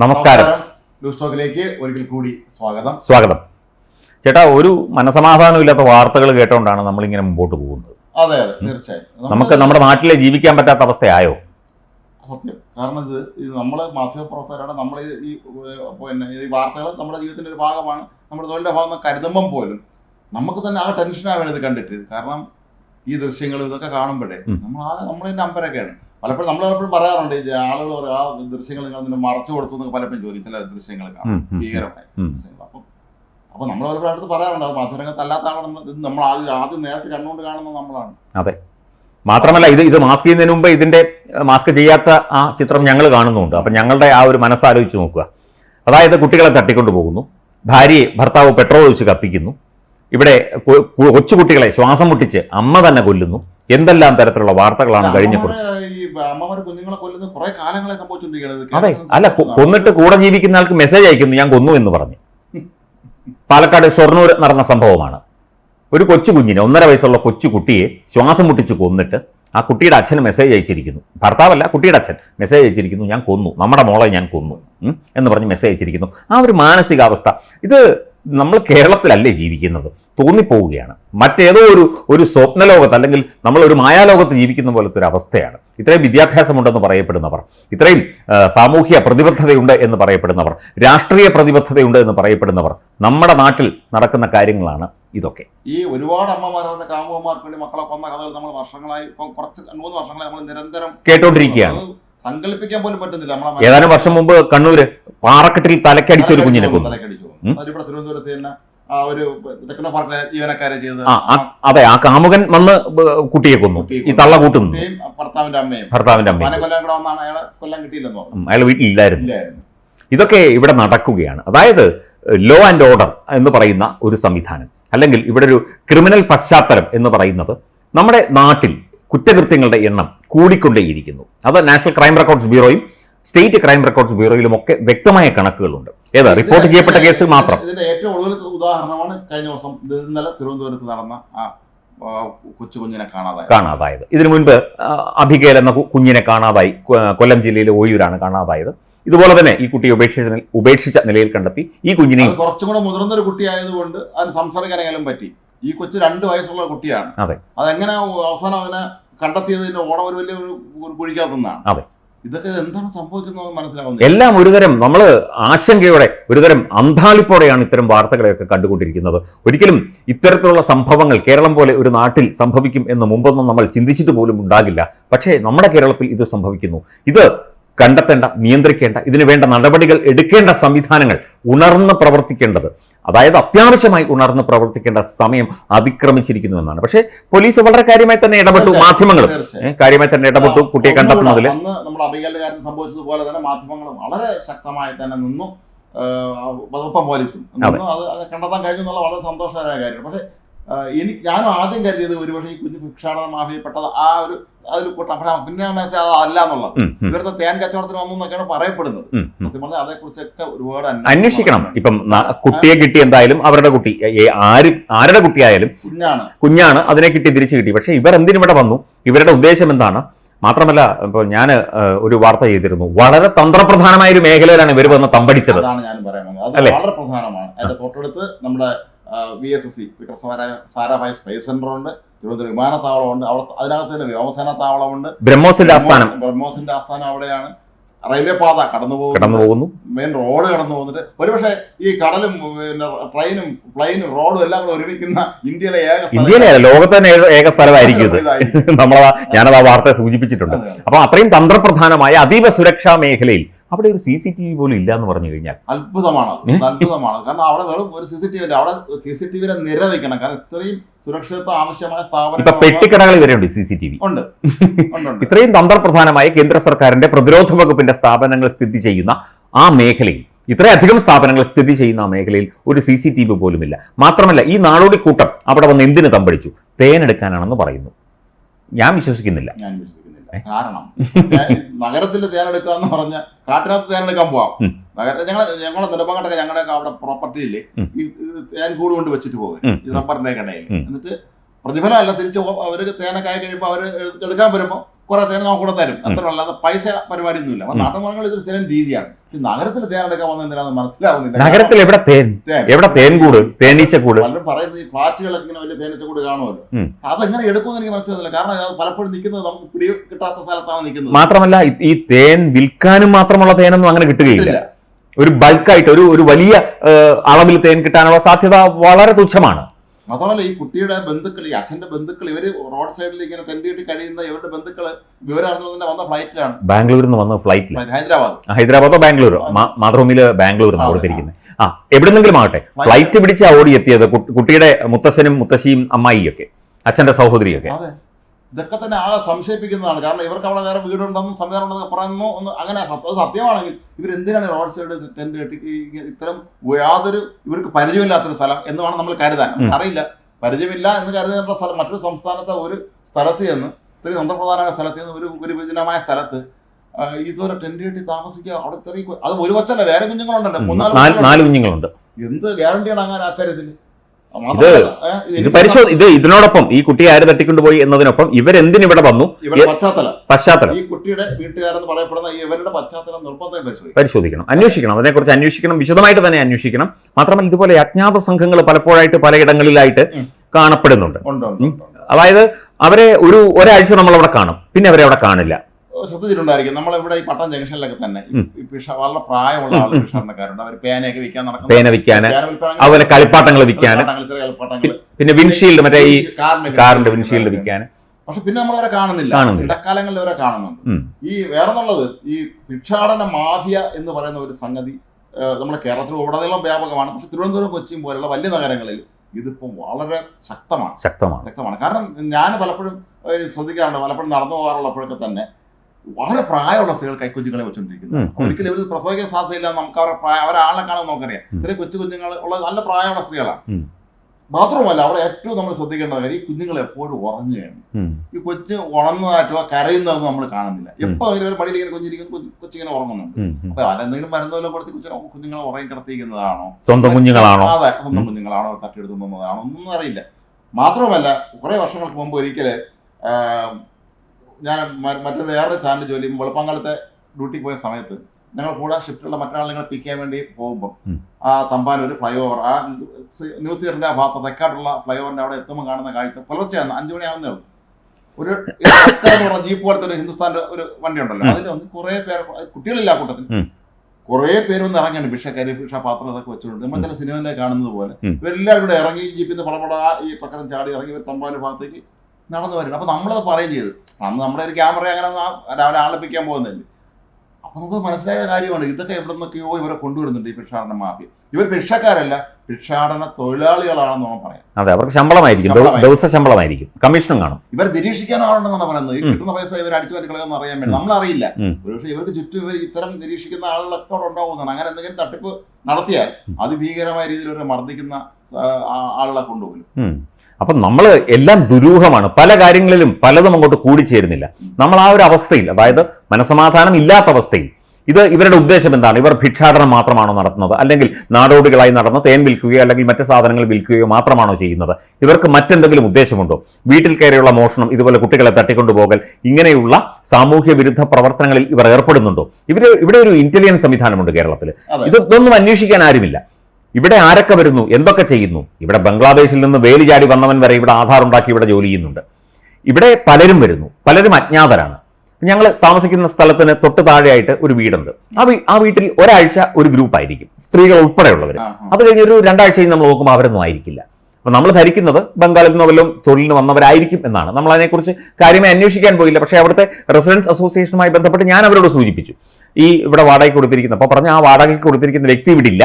നമസ്കാരം. ന്യൂസ് ടോക്കിലേക്ക് ഒരിക്കൽ കൂടി സ്വാഗതം. സ്വാഗതം. ചേട്ടാ ഒരു മനസമാധാനമില്ലാത്ത വാർത്തകൾ കേട്ടോണ്ടാണ് നമ്മൾ ഇങ്ങനെ മുമ്പോട്ട് പോകുന്നത്. അതെ അതെ തീർച്ചയായും. നമുക്ക് നമ്മുടെ നാട്ടിലെ ജീവിക്കാൻ പറ്റാത്ത അവസ്ഥയായോ? സത്യം. കാരണം ഇത് ഇത് നമ്മൾ മാധ്യമപ്രവർത്തകരാണ്. നമ്മൾ ഈ പിന്നെ ഈ വാർത്തകൾ നമ്മുടെ ജീവിതത്തിന്റെ ഒരു ഭാഗമാണ്. നമ്മുടെ തൊഴിലിന്റെ ഭാഗം കരുതുമ്പം പോലും നമുക്ക് തന്നെ ആ ടെൻഷനാണ് ഇത് കണ്ടിട്ട്. കാരണം ഈ ദൃശ്യങ്ങൾ ഇതൊക്കെ കാണുമ്പോഴേ നമ്മൾ ആ നമ്മളതിന്റെ അമ്പരൊക്കെയാണ് പലപ്പോഴും നമ്മൾ പലപ്പോഴും പറയാറുണ്ട് ഈ ആളുകൾ പറയും, ആ ദൃശ്യങ്ങൾ നിങ്ങൾ നിന്നെ മറച്ചു കൊടുത്തു എന്നൊക്കെ പലപ്പോഴും ചോദിക്കും ചില ദൃശ്യങ്ങൾ കാണും ഭീകരമായ ദൃശ്യങ്ങൾ. അപ്പം അപ്പൊ നമ്മൾ പലപ്പോഴും അടുത്ത് പറയാറുണ്ട് അത് മാധ്യമരംഗത്ത് അല്ലാത്ത ആളാണ് നമ്മൾ ആദ്യം ആദ്യം നേരിട്ട് കണ്ടുകൊണ്ട് കാണുന്നത് നമ്മളാണ്. അതെ. മാത്രമല്ല ഇത് ഇത് മാസ്ക് ചെയ്യുന്നതിന് മുമ്പ് ഇതിന്റെ മാസ്ക് ചെയ്യാത്ത ആ ചിത്രം ഞങ്ങൾ കാണുന്നുണ്ട് അപ്പം ഞങ്ങളുടെ ആ ഒരു മനസ്സാലോചിച്ച് നോക്കുക. അതായത് കുട്ടികളെ തട്ടിക്കൊണ്ടു പോകുന്നു. ഭാര്യയെ ഭർത്താവ് പെട്രോൾ ഒഴിച്ച് കത്തിക്കുന്നു. ഇവിടെ കൊച്ചുകുട്ടികളെ ശ്വാസം മുട്ടിച്ച് അമ്മ തന്നെ കൊല്ലുന്നു. എന്തെല്ലാം തരത്തിലുള്ള വാർത്തകളാണ് കഴിഞ്ഞ കുറച്ച് അമ്മമാര് കുഞ്ഞുങ്ങളെ കൊല്ലുന്ന കുറെ കാലങ്ങളെ സംഭവിച്ചുകൊണ്ടിരിക്കുന്നത് അതെ. അല്ല കൊന്നിട്ട് കൂടെ ജീവിക്കുന്ന ആൾക്ക് മെസ്സേജ് അയക്കുന്നു ഞാൻ കൊന്നു എന്ന് പറഞ്ഞു. പാലക്കാട് ഷൊർണൂർ നടന്ന സംഭവമാണ്. ഒരു കൊച്ചു കുഞ്ഞിനെ ഒന്നര വയസ്സുള്ള കൊച്ചു കുട്ടിയെ ശ്വാസം മുട്ടിച്ച് കൊന്നിട്ട് ആ കുട്ടിയുടെ അച്ഛന് മെസ്സേജ് അയച്ചിരിക്കുന്നു. ഭർത്താവല്ല കുട്ടിയുടെ അച്ഛൻ മെസ്സേജ് അയച്ചിരിക്കുന്നു ഞാൻ കൊന്നു നമ്മുടെ മോളെ ഞാൻ കൊന്നു എന്ന് പറഞ്ഞ് മെസ്സേജ് അയച്ചിരിക്കുന്നു. ആ ഒരു മാനസികാവസ്ഥ. ഇത് നമ്മൾ കേരളത്തിലല്ലേ ജീവിക്കുന്നത്? തോന്നിപ്പോവുകയാണ്. മറ്റേതോ ഒരു ഒരു സ്വപ്നലോകത്ത് അല്ലെങ്കിൽ നമ്മൾ ഒരു മായാലോകത്ത് ജീവിക്കുന്ന പോലത്തെ ഒരു അവസ്ഥയാണ്. ഇത്രയും വിദ്യാഭ്യാസമുണ്ടെന്ന് പറയപ്പെടുന്നവർ ഇത്രയും സാമൂഹ്യ പ്രതിബദ്ധതയുണ്ട് എന്ന് പറയപ്പെടുന്നവർ രാഷ്ട്രീയ പ്രതിബദ്ധതയുണ്ട് എന്ന് പറയപ്പെടുന്നവർ നമ്മുടെ നാട്ടിൽ നടക്കുന്ന കാര്യങ്ങളാണ് ഇതൊക്കെ. ഈ ഒരുപാട് അമ്മമാരുടെ കാമുകന്മാർക്ക് വേണ്ടി മക്കളെ കൊന്ന കഥകൾ നമ്മൾ വർഷങ്ങളായി ഇപ്പം കുറച്ച് മൂന്ന് വർഷങ്ങളായി നമ്മൾ നിരന്തരം കേട്ടോണ്ടിരിക്കുകയാണ്. സങ്കല്പിക്കാൻ പോലും പറ്റുന്നില്ല. ഏതാനും വർഷം മുമ്പ് കണ്ണൂര് പാറക്കെട്ടിൽ തലക്കടിച്ച ഒരു കുഞ്ഞിനെ കൊന്നു. തിരുവനന്തപുരത്ത് തന്നെ ആ ഒരു ടെക്നോ പാർക്കിലെ ജീവനക്കാരെ ചെയ്ത് ആ ആ, അതെ ആ കാമുകൻ വന്ന് കുട്ടിയെ കൊന്നു. ഈ തള്ള കൂട്ടുന്നു ഭർത്താവിന്റെ അമ്മയും. ഭർത്താവിന്റെ അമ്മയും. അവനെ കൊല്ലാൻ കൂടെ വന്നാണ് അയാളെ കൊല്ലാൻ കിട്ടിയില്ലെന്ന് പറഞ്ഞു. അയാൾ വീട്ടിലില്ലായിരുന്നു ഇതൊക്കെ ഇവിടെ നടക്കുകയാണ്. അതായത് ലോ ആൻഡ് ഓർഡർ എന്ന് പറയുന്ന ഒരു സംവിധാനം അല്ലെങ്കിൽ ഇവിടെ ഒരു ക്രിമിനൽ പശ്ചാത്തലം എന്ന് പറയുന്നത് നമ്മുടെ നാട്ടിൽ കുറ്റകൃത്യങ്ങളുടെ എണ്ണം കൂടിക്കൊണ്ടേയിരിക്കുന്നു. അത് നാഷണൽ ക്രൈം റെക്കോർഡ്സ് ബ്യൂറോയും സ്റ്റേറ്റ് ക്രൈം റെക്കോർഡ്സ് ബ്യൂറോയിലും ഒക്കെ വ്യക്തമായ കണക്കുകളുണ്ട്. ഏതാ? റിപ്പോർട്ട് ചെയ്യപ്പെട്ട കേസിൽ മാത്രം. ഇതിന്റെ ഏറ്റവും ഒടുവിലത്തെ ഉദാഹരണമാണ് കഴിഞ്ഞ ദിവസം ഇന്നലെ തിരുവനന്തപുരത്ത് നടന്ന ആ കൊച്ചു കുഞ്ഞിനെ കാണാതായ കാണാതായത്. ഇതിനു മുൻപ് അഭികേൽ എന്ന കുഞ്ഞിനെ കാണാതായി. കൊല്ലം ജില്ലയിലെ ഓയൂരാണ് കാണാതായത്. ഇതുപോലെ തന്നെ ഈ കുട്ടിയെ ഉപേക്ഷിച്ച ഉപേക്ഷിച്ച നിലയിൽ കണ്ടെത്തി ഈ കുഞ്ഞിനെ കുറച്ചും കൂടെ മുതിർന്നൊരു കുട്ടിയായതുകൊണ്ട് അതിന് സംസാരിക്കാനെങ്കിലും പറ്റി. ഈ കൊച്ചു രണ്ട് വയസ്സുള്ള കുട്ടിയാണ്. അതെ. അതെങ്ങനെ അവസാനം അവനെ കണ്ടെത്തിയതിന്റെ ഓണം ഒരു വലിയ ഒരു ഒരു കുഴിക്കകത്തുനിന്നാണ്. അതെ. ഇതൊക്കെ എന്താണ് സംഭവിക്കുന്നത് മനസ്സിലാവുന്നത് എല്ലാം ഒരുതരം നമ്മൾ ആശങ്കയോടെ ഒരുതരം അന്താളിപ്പോടെയാണ് ഇത്തരം വാർത്തകളെയൊക്കെ കണ്ടുകൊണ്ടിരിക്കുന്നത്. ഒരിക്കലും ഇത്തരത്തിലുള്ള സംഭവങ്ങൾ കേരളം പോലെ ഒരു നാട്ടിൽ സംഭവിക്കും എന്ന് മുമ്പൊന്നും നമ്മൾ ചിന്തിച്ചിട്ട് പോലും ഉണ്ടാകില്ല. പക്ഷേ നമ്മുടെ കേരളത്തിൽ ഇത് സംഭവിക്കുന്നു. ഇത് കണ്ടെത്തേണ്ട നിയന്ത്രിക്കേണ്ട ഇതിനു വേണ്ട നടപടികൾ എടുക്കേണ്ട സംവിധാനങ്ങൾ ഉണർന്ന് പ്രവർത്തിക്കേണ്ടത്. അതായത് അത്യാവശ്യമായി ഉണർന്ന് പ്രവർത്തിക്കേണ്ട സമയം അതിക്രമിച്ചിരിക്കുന്നു എന്നാണ്. പക്ഷേ പോലീസ് വളരെ കാര്യമായി തന്നെ ഇടപെട്ടു മാധ്യമങ്ങളും. കാര്യമായി തന്നെ ഇടപെട്ടു. കുട്ടിയെ കണ്ടെത്തുന്നതിൽ. നമ്മൾ അബികളുടെ കാര്യത്തിൽ സംഭവിച്ചതുപോലെ തന്നെ മാധ്യമങ്ങൾ വളരെ ശക്തമായി തന്നെ നിന്നു. വകുപ്പം പോലീസും. അത് കണ്ടെത്താൻ കഴിഞ്ഞു എന്നുള്ള വളരെ സന്തോഷകരമായ കാര്യമാണ്. പക്ഷേ ഇനി ഞാനും ആദ്യം കരുതിയത് ഒരുപക്ഷെ ഈ കുഞ്ഞ് ഭിക്ഷാടന മാഫിയപ്പെട്ടത് ആ ഒരു അതിൽ കൂട്ടം പക്ഷെ പിന്നെ മനസ്സിലായത് അതല്ല എന്നുള്ളത്. ഇവരുടെ തേൻ കച്ചവടത്തിന് വന്നു എന്നൊക്കെയാണ് പറയപ്പെടുന്നത്. സത്യം പറഞ്ഞാൽ അതേക്കുറിച്ചൊക്കെ ഒരുപാട് അന്വേഷിക്കണം. ഇപ്പം കുട്ടിയെ കിട്ടി എന്തായാലും അവരുടെ കുട്ടി. ആര് ആരുടെ കുട്ടിയായാലും കുഞ്ഞാണ്. കുഞ്ഞാണ് അതിനെ കിട്ടി തിരിച്ചു കിട്ടി. പക്ഷെ ഇവർ ഇവിടെ വന്നു? ഇവരുടെ ഉദ്ദേശം എന്താണ്? മാത്രമല്ല ഇപ്പോൾ ഞാൻ ഒരു വാർത്ത ചെയ്തിരുന്നു. വളരെ തന്ത്രപ്രധാനമായ ഒരു മേഖലയിലാണ് ഇവർ വന്ന് തമ്പടിച്ചത്. അതാണ് ഞാൻ പറയാൻ അത് വളരെ പ്രധാനമാണ്. അതിന്റെ തൊട്ടടുത്ത് നമ്മുടെ വി എസ് എസ് സി വിക്രസവാര സാരാഭായ് സ്പേസ് സെന്റർ ഉണ്ട് തിരുവനന്തപുരം വിമാനത്താവളമുണ്ട് അവിടെ അതിനകത്ത് തന്നെ വ്യോമസേന താവളമുണ്ട്. ബ്രഹ്മോസിന്റെ ആസ്ഥാനം. ബ്രഹ്മോസിന്റെ ആസ്ഥാനം അവിടെയാണ്. റെയിൽവേ പാത കടന്നു പോകുന്നു. മെയിൻ റോഡ് കടന്നു പോകുന്നുണ്ട്. ഒരുപക്ഷെ ഈ കടലും പിന്നെ ട്രെയിനും പ്ലെയിനും റോഡും എല്ലാം കൂടെ ഒരുമിക്കുന്ന ഇന്ത്യയിലെ ഏക ഇന്ത്യയിലെ ലോകത്തെ തന്നെ ഏക- സ്ഥലമായിരിക്കും ഇത്. നമ്മളാ ഞാനത് ആ വാർത്ത സൂചിപ്പിച്ചിട്ടുണ്ട്. അപ്പൊ അത്രയും തന്ത്രപ്രധാനമായ അതീവ സുരക്ഷാ മേഖലയിൽ അവിടെ ഒരു സി സി ടി വി പോലും ഇല്ല എന്ന് പറഞ്ഞു കഴിഞ്ഞാൽ. അത്ഭുതമാണ് അത്. അത്ഭുതമാണ് കാരണം അവിടെ വെറും ഒരു സി സി ടി വി അവിടെ സി സി ടി വിനെ നിര വെക്കണം. കാരണം ഇത്രയും സുരക്ഷിതത്വം ആവശ്യമായ സ്ഥാപനം ഇപ്പൊ പെട്ടിക്കടകൾ വരെയുണ്ട് സി സി ടി വി ഉണ്ട്. ഇത്രയും തന്ത്രപ്രധാനമായ കേന്ദ്ര സർക്കാരിന്റെ പ്രതിരോധ വകുപ്പിന്റെ സ്ഥാപനങ്ങൾ സ്ഥിതി ചെയ്യുന്ന ആ മേഖലയിൽ ഇത്രയധികം സ്ഥാപനങ്ങൾ സ്ഥിതി ചെയ്യുന്ന ആ മേഖലയിൽ ഒരു സി സി ടി വി പോലുമില്ല. മാത്രമല്ല ഈ നാടോടി കൂട്ടം അവിടെ വന്ന് എന്തിനു തമ്പടിച്ചു? തേനെടുക്കാനാണെന്ന് പറയുന്നു. ഞാൻ വിശ്വസിക്കുന്നില്ല. ഞാൻ വിശ്വസിക്കുന്നില്ല. കാരണം നഗരത്തിൽ തേനെടുക്കുക എന്ന് പറഞ്ഞ കാട്ടിനകത്ത് തേനെടുക്കാൻ പോവാം. നഗരത്തിൽ ഞങ്ങൾ ഞങ്ങളെ നിലപാടൊക്കെ ഞങ്ങളുടെയൊക്കെ അവിടെ പ്രോപ്പർട്ടി ഇല്ലേ ഈ തേൻ കൂട് കൊണ്ട് വെച്ചിട്ട് പോകും. ഈ റബ്ബറിന്റെ കടയിൽ. എന്നിട്ട് പ്രതിഫലമല്ല തിരിച്ച് അവർ തേനൊക്കെ ആയി കഴിയുമ്പോൾ അവർ എടുക്കാൻ വരുമ്പോൾ കുറെ തേൻ നമുക്ക് കൂടെ തരും. അത്ര അല്ലാതെ പൈസ പരിപാടിയൊന്നുമില്ല. അപ്പൊ ഉം. നാട്ടുമൃഗങ്ങൾ ഇതൊരു സ്ഥിരം രീതിയാണ്. നഗരത്തിൽ തേൻ എടുക്കാൻ വന്ന എന്തിനാണെന്ന് മനസ്സിലാവുന്നില്ല. നഗരത്തിൽ എവിടെ തേൻ? തേൻ. എവിടെ തേൻകൂട്? തേനീച്ചക്കൂട്? പലരും പറയുന്നത് ഈ ഫ്ലാറ്റുകളൊക്കെ ഇങ്ങനെ വലിയ തേനീച്ചക്കൂട് കാണുമല്ലോ. അതെങ്ങനെ എടുക്കുമെന്ന് എനിക്ക് മനസ്സിലാവുന്നില്ല. കാരണം അത് പലപ്പോഴും നിൽക്കുന്നത് നമുക്ക് പിടി കിട്ടാത്ത സ്ഥലത്താണ് നിൽക്കുന്നത്. മാത്രമല്ല ഈ- തേൻ വിൽക്കാനും മാത്രമുള്ള തേനൊന്നും അങ്ങനെ കിട്ടുകയില്ല. ഒരു ബൾക്കായിട്ട് ഒരു ഒരു വലിയ അളവിൽ തേൻ കിട്ടാനുള്ള സാധ്യത വളരെ തുച്ഛമാണ്. മാത്രമല്ല ഈ കുട്ടിയുടെ ബന്ധുക്കൾ ഈ അച്ഛന്റെ ബന്ധുക്കൾ ഇവർ റോഡ് സൈഡിൽ ഇങ്ങനെ ടെന്റ് കെട്ടി കഴിയുന്ന ഇവരുടെ ബന്ധുക്കൾ വിവരം അറിഞ്ഞത് തന്നെ വന്ന ഫ്ലൈറ്റിലാണ്. ബാംഗ്ലൂരിൽ നിന്ന് വന്ന ഫ്ലൈറ്റിൽ ഹൈദരാബാദ്. ഹൈദരാബാദോ ബാംഗ്ലൂരോ? മാതൃഭൂമിയിൽ ബാംഗ്ലൂരിൽ ആ, കൊടുത്തിരിക്കുന്നത് ആ എവിടെന്നെങ്കിലും ആകട്ടെ ഫ്ലൈറ്റ് പിടിച്ച് ഓടി എത്തിയത് കുട്ടിയുടെ മുത്തശ്ശനും മുത്തശ്ശിയും അമ്മായിയൊക്കെ അച്ഛന്റെ സഹോദരിയൊക്കെ. അതെ. ഇതൊക്കെ തന്നെ ആകെ സംശയിപ്പിക്കുന്നതാണ്. കാരണം ഇവർക്ക് അവിടെ വേറെ വീടുണ്ടെന്നും സംവിധാനമുണ്ടെന്ന് പറയുന്നു ഒന്ന് അങ്ങനെ അത് സത്യമാണെങ്കിൽ ഇവർ എന്തിനാണ് റോഡ് സൈഡ് ടെന്റ് കെട്ടി ഇത്തരം യാതൊരു ഇവർക്ക് പരിചയമില്ലാത്തൊരു സ്ഥലം എന്ന് വേണം നമ്മൾ കരുതാൻ. അറിയില്ല പരിചയമില്ല എന്ന് കരുതേണ്ട സ്ഥലം മറ്റൊരു സംസ്ഥാനത്തെ ഒരു സ്ഥലത്ത് ചെന്ന് ഇത്രയും തന്ത്രപ്രധാനമായ സ്ഥലത്ത് ചെന്ന് ഒരു ഒരു വിജനമായ സ്ഥലത്ത് ഇതുവരെ ടെന്റ് കെട്ടി താമസിക്കുക അവിടെ ഇത്രയും അത് ഒരു കൊച്ചല്ല വേറെ കുഞ്ഞുങ്ങളുണ്ടല്ലോ. മൂന്നാൽ നാല് കുഞ്ഞുങ്ങളുണ്ട്. എന്ത് ഗ്യാരണ്ടിയാണ് അങ്ങനെ ആ മാത്രമല്ല, ഏ, ഇത് പരിശോധന ഇത് ഇതിനോടൊപ്പം ഈ കുട്ടിയെ ആര് തട്ടിക്കൊണ്ടുപോയി എന്നതിനൊപ്പം ഇവരെന്തിനിവിടെ വന്നു? ഇവരുടെ പശ്ചാത്തലം. പശ്ചാത്തലം. ഈ കുട്ടിയുടെ വീട്ടുകാരെന്ന് പറയപ്പെടുന്ന ഇവരുടെ പശ്ചാത്തലം നിർബന്ധം പരിശോധിക്കും പരിശോധിക്കണം. അന്വേഷിക്കണം. അതിനെക്കുറിച്ച് അന്വേഷിക്കണം. വിശദമായിട്ട് തന്നെ അന്വേഷിക്കണം. മാത്രമല്ല ഇതുപോലെ അജ്ഞാത സംഘങ്ങൾ പലപ്പോഴായിട്ട് പലയിടങ്ങളിലായിട്ട്. കാണപ്പെടുന്നുണ്ട്. അതായത് അവരെ ഒരു ഒരാഴ്ച നമ്മൾ അവിടെ കാണും. പിന്നെ അവരെ അവിടെ കാണില്ല. ശ്രദ്ധിച്ചിട്ടുണ്ടായിരിക്കും. നമ്മളിവിടെ ഈ പട്ടം ജംഗ്ഷനിലൊക്കെ തന്നെ ഈ-. പിഷ വളരെ പ്രായമുള്ള ആൾ അവർ പേനയൊക്കെ വിൽക്കാൻ നടക്കും പേന വിൽക്കാൻ അതുപോലെ കളിപ്പാട്ടങ്ങൾ വിൽക്കാൻ കളിപ്പാട്ടങ്ങൾ, ചെറിയ കളിപ്പാട്ടങ്ങൾ. പിന്നെ വിൻഷീൽഡ് മറ്റേ ഈ കാറിന്റെ വിൻഷീൽഡ് വിൽക്കാൻ. പക്ഷെ പിന്നെ നമ്മൾ അവരെ കാണുന്നില്ല. ഇടക്കാലങ്ങളിൽ അവരെ കാണുന്നുണ്ട്. ഈ വേറെ എന്നുള്ളത് ഈ ഭിക്ഷാടന മാഫിയ എന്ന് പറയുന്ന ഒരു സംഗതി നമ്മുടെ കേരളത്തിൽ ഉടനീളം വ്യാപകമാണ്. പക്ഷെ തിരുവനന്തപുരം കൊച്ചിയും പോലുള്ള വലിയ നഗരങ്ങളിൽ ഇതിപ്പം വളരെ ശക്തമാണ്. ശക്തമാണ്. ശക്തമാണ്. കാരണം ഞാൻ പലപ്പോഴും ശ്രദ്ധിക്കാറുണ്ട്. പലപ്പോഴും നടന്നു പോകാറുള്ളപ്പോഴൊക്കെ തന്നെ വളരെ പ്രായമുള്ള സ്ത്രീകൾ കൈക്കുഞ്ഞുങ്ങളെ വെച്ചുകൊണ്ടിരിക്കുന്നു. ഉം, ഉം. ഒരിക്കലും ഇവർ പ്രസവിക്കാൻ സാധ്യതയില്ല. നമുക്ക് അവരെ പ്രായം അവരാളെ കാണാൻ നമുക്കറിയാം. ഇത്രയും കൊച്ചു കുഞ്ഞുങ്ങൾ ഉള്ള നല്ല പ്രായമുള്ള സ്ത്രീകളാണ്. മാത്രമല്ല അവിടെ ഏറ്റവും നമ്മൾ ശ്രദ്ധിക്കേണ്ട കാര്യം ഈ കുഞ്ഞുങ്ങൾ എപ്പോഴും ഉറങ്ങുകയാണ്. ഈ കൊച്ച് ഉണർന്നതായിട്ടോ കരയുന്നതൊന്നും നമ്മൾ കാണുന്നില്ല. എപ്പോൾ അവർ ഒരു മടിയിൽ ഇങ്ങനെ കുഞ്ഞിരിക്കുന്നു കൊച്ചു കൊച്ചിങ്ങനെ ഉറങ്ങുന്നുണ്ട്. അപ്പൊ അതെന്തെങ്കിലും മരുന്നോലോ കൊടുത്ത് കൊച്ചിനെ കുഞ്ഞുങ്ങളെ ഉറങ്ങി കിടത്തിയിരിക്കുന്നതാണോ? സ്വന്തം കുഞ്ഞുങ്ങളാണോ? അതെ സ്വന്തം. കുഞ്ഞുങ്ങളാണോ? തട്ടിയെടുത്തുന്നതാണോ ഒന്നും അറിയില്ല. മാത്രമല്ല കുറെ വർഷങ്ങൾക്ക് മുമ്പ് ഒരിക്കൽ ആ, ഞാൻ മറ്റേ വേറൊരു വേറെ ചാനൽ ജോലി വെളുപ്പാങ്കാലത്തെ ഡ്യൂട്ടിക്ക് പോയ സമയത്ത് ഞങ്ങൾ കൂടെ ഷിഫ്റ്റുള്ള മറ്റൊരാളെ പിക്ക് ചെയ്യാൻ വേണ്ടി പോകുമ്പോൾ. ആ തമ്പാനൂർ ഫ്ലൈ ഓവർ ആ ന്യൂ തിയറിന്റെ ആ ഭാഗത്ത് തെക്കാട്ടുള്ള ഫ്ലൈ ഓവറിന്റെ അവിടെ എത്തുമ്പോൾ കാണുന്ന കാഴ്ച പുലർച്ചെയാണ്. അഞ്ചു മണിയാവുന്നേ ഉള്ളൂ. ഒരു പറഞ്ഞ ജീപ്പ് പോലത്തെ ഒരു ഹിന്ദുസ്ഥാന്റെ ഒരു വണ്ടി ഉണ്ടല്ലോ. അതിൽ വന്ന് കുറെ പേർ കുട്ടികളില്ല കൂട്ടത്തിൽ. കുറെ പേര് വന്ന് ഇറങ്ങിയാണ്. ഭിക്ഷക്കാരി ഭിക്ഷാപാത്രം ഇതൊക്കെ വെച്ചുകൊണ്ട് നമ്മൾ ചില സിനിമയിലെ കാണുന്നത് പോലെ ഇവരെല്ലാവരും കൂടെ ഇറങ്ങി ജീപ്പിൽ നിന്ന് പടപട ഈ പക്കരം ചാടി ഇറങ്ങി ഇവർ തമ്പാനൂർ ഭാഗത്തേക്ക് നടന്നു വരുന്നത് അപ്പൊ നമ്മളത് പറയുകയും ചെയ്തു. അന്ന് നമ്മുടെ ഒരു ക്യാമറ അങ്ങനെ രാവിലെ ആളിപ്പിക്കാൻ പോകുന്നില്ല. അപ്പൊ നമുക്ക് മനസ്സിലായ കാര്യമാണ് ഇതൊക്കെ എവിടെ നിന്നൊക്കെയോ ഇവരെ കൊണ്ടുവരുന്നുണ്ട് ഈ ഭിക്ഷാടന മാഫിയ. ഇവർ ഭിക്ഷക്കാരല്ല ഭിക്ഷാടന തൊഴിലാളികളാണെന്ന് നമ്മൾ പറയാം. അതെ അവർക്ക് ശമ്പളമായിരിക്കും. ദിവസ ശമ്പളമായിരിക്കും. കമ്മീഷനും കാണും. ഇവർ നിരീക്ഷിക്കാൻ ആളുണ്ടെന്നാണ് പറയുന്നത്. ഈ. കിട്ടുന്ന പൈസ ഇവർ അടിച്ചു പറ്റിക്കളയെന്ന് അറിയാൻ വേണ്ടി. നമ്മളറിയില്ല. പക്ഷെ ഒരുപക്ഷെ ഇവർക്ക് ചുറ്റും ഇവർ ഇത്തരം നിരീക്ഷിക്കുന്ന ആളുകളൊക്കെ ഉണ്ടാവുന്നതാണ്. അങ്ങനെ എന്തെങ്കിലും തട്ടിപ്പ് നടത്തിയാൽ അത് അതിഭീകരമായ രീതിയിൽ ഇവരെ മർദ്ദിക്കുന്ന ആളുകളെ കൊണ്ടുപോകും. അപ്പം നമ്മൾ എല്ലാം ദുരൂഹമാണ്. പല കാര്യങ്ങളിലും പലതും അങ്ങോട്ട് കൂടിച്ചേരുന്നില്ല. നമ്മൾ ആ ഒരു അവസ്ഥയിൽ അതായത് മനസമാധാനം ഇല്ലാത്ത അവസ്ഥയിൽ ഇത് ഇവരുടെ ഉദ്ദേശം എന്താണ്? ഇവർ ഭിക്ഷാടനം മാത്രമാണോ നടത്തുന്നത്? അല്ലെങ്കിൽ നാടോടികളായി നടന്ന് തേൻ വിൽക്കുകയോ അല്ലെങ്കിൽ മറ്റ് സാധനങ്ങൾ വിൽക്കുകയോ മാത്രമാണോ ചെയ്യുന്നത്? ഇവർക്ക് മറ്റെന്തെങ്കിലും ഉദ്ദേശമുണ്ടോ? വീട്ടിൽ കയറിയുള്ള മോഷണം ഇതുപോലെ കുട്ടികളെ തട്ടിക്കൊണ്ടുപോകൽ ഇങ്ങനെയുള്ള സാമൂഹ്യ വിരുദ്ധ പ്രവർത്തനങ്ങളിൽ ഇവർ ഏർപ്പെടുന്നുണ്ടോ? ഇവർ ഇവിടെ ഒരു ഇന്റലിജൻസ് സംവിധാനമുണ്ട് കേരളത്തിൽ ഇത് ഇതൊന്നും അന്വേഷിക്കാൻ ആരുമില്ല. ഇവിടെ ആരൊക്കെ വരുന്നു? എന്തൊക്കെ ചെയ്യുന്നു? ഇവിടെ ബംഗ്ലാദേശിൽ നിന്ന് വേലി ചാടി വന്നവൻ വരെ ഇവിടെ ആധാർ ഉണ്ടാക്കി ഇവിടെ ജോലി ചെയ്യുന്നുണ്ട്. ഇവിടെ പലരും വരുന്നു. പലരും അജ്ഞാതരാണ്. ഞങ്ങൾ താമസിക്കുന്ന സ്ഥലത്തിന് തൊട്ട് താഴെയായിട്ട് ഒരു വീടുണ്ട്. ആ വീ ആ വീട്ടിൽ ഒരാഴ്ച ഒരു ഗ്രൂപ്പ് ആയിരിക്കും. സ്ത്രീകൾ ഉൾപ്പെടെയുള്ളവർ. അത് കഴിഞ്ഞ് ഒരു രണ്ടാഴ്ച കഴിഞ്ഞ് നമ്മൾ നോക്കുമ്പോൾ അവരൊന്നും ആയിരിക്കില്ല. അപ്പൊ നമ്മൾ ധരിക്കുന്നത് ബംഗാളിൽ നിന്ന് വല്ലതും തൊഴിലിന് വന്നവരായിരിക്കും എന്നാണ്. നമ്മൾ അതിനെക്കുറിച്ച് കാര്യമായി അന്വേഷിക്കാൻ പോയില്ല. പക്ഷേ അവിടുത്തെ റെസിഡൻസ് അസോസിയേഷനുമായി ബന്ധപ്പെട്ട് ഞാൻ അവരോട് സൂചിപ്പിച്ചു. ഈ ഇവിടെ വാടകയ്ക്ക് കൊടുത്തിരിക്കുന്ന അപ്പോൾ പറഞ്ഞ ആ വാടകയ്ക്ക് കൊടുത്തിരിക്കുന്ന വ്യക്തി ഇവിടില്ല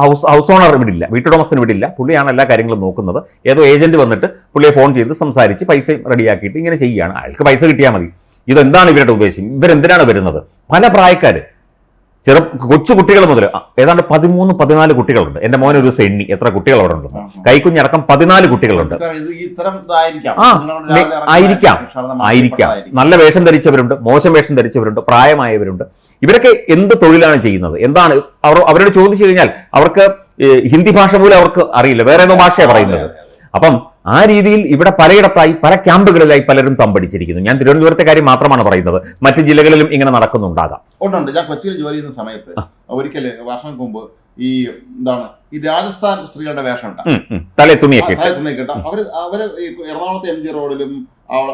ഹൗസ് ഹൗസ് ഓണർ വിടില്ല വീട്ടുടമസ്ഥന് വിടില്ല. പുള്ളിയാണ് എല്ലാ കാര്യങ്ങളും നോക്കുന്നത്. ഏതോ ഏജന്റ് വന്നിട്ട് പുള്ളിയെ ഫോൺ ചെയ്ത് സംസാരിച്ച് പൈസയും റെഡിയാക്കിയിട്ട് ഇങ്ങനെ ചെയ്യുകയാണ്. അയാൾക്ക് പൈസ കിട്ടിയാൽ മതി. ഇതെന്താണ് ഇവരുടെ ഉദ്ദേശം? ഇവരെന്തിനാണ് വരുന്നത്? പല പ്രായക്കാര് ചെറു കൊച്ചു കുട്ടികൾ മുതൽ ഏതാണ്ട് പതിമൂന്ന് പതിനാല് കുട്ടികളുണ്ട്. എന്റെ മോൻ ഒരു ദിവസം എണ്ണി എത്ര കുട്ടികൾ അവിടെ ഉണ്ട്. കൈക്കുഞ്ഞടക്കം പതിനാല് കുട്ടികളുണ്ട്. ആ, ആയിരിക്കാം. ആയിരിക്കാം. നല്ല വേഷം ധരിച്ചവരുണ്ട് മോശം വേഷം ധരിച്ചവരുണ്ട് പ്രായമായവരുണ്ട്. ഇവരൊക്കെ എന്ത് തൊഴിലാണ് ചെയ്യുന്നത്? എന്താണ് അവർ അവരോട് ചോദിച്ചു കഴിഞ്ഞാൽ അവർക്ക് ഹിന്ദി ഭാഷ പോലും അവർക്ക് അറിയില്ല. വേറെ ഏതോ ഭാഷയാണ് പറയുന്നത്. അപ്പം ആ രീതിയിൽ ഇവിടെ പലയിടത്തായി പല ക്യാമ്പുകളിലായി പലരും തമ്പടിച്ചിരിക്കുന്നു. ഞാൻ തിരുവനന്തപുരത്തെ കാര്യം മാത്രമാണ് പറയുന്നത്. മറ്റ് ജില്ലകളിലും ഇങ്ങനെ നടക്കുന്നുണ്ടാകാം. ഉണ്ടുണ്ട്. ഞാൻ കൊച്ചിയിൽ ജോലി ചെയ്യുന്ന സമയത്ത് ഒരിക്കൽ വർഷം മുമ്പ് ഈ എന്താണ് ഈ രാജസ്ഥാൻ സ്ത്രീകളുടെ വേഷം. തലേ തുണിയൊക്കെ അവർ അവർ എറണാകുളത്തെ എം ജി റോഡിലും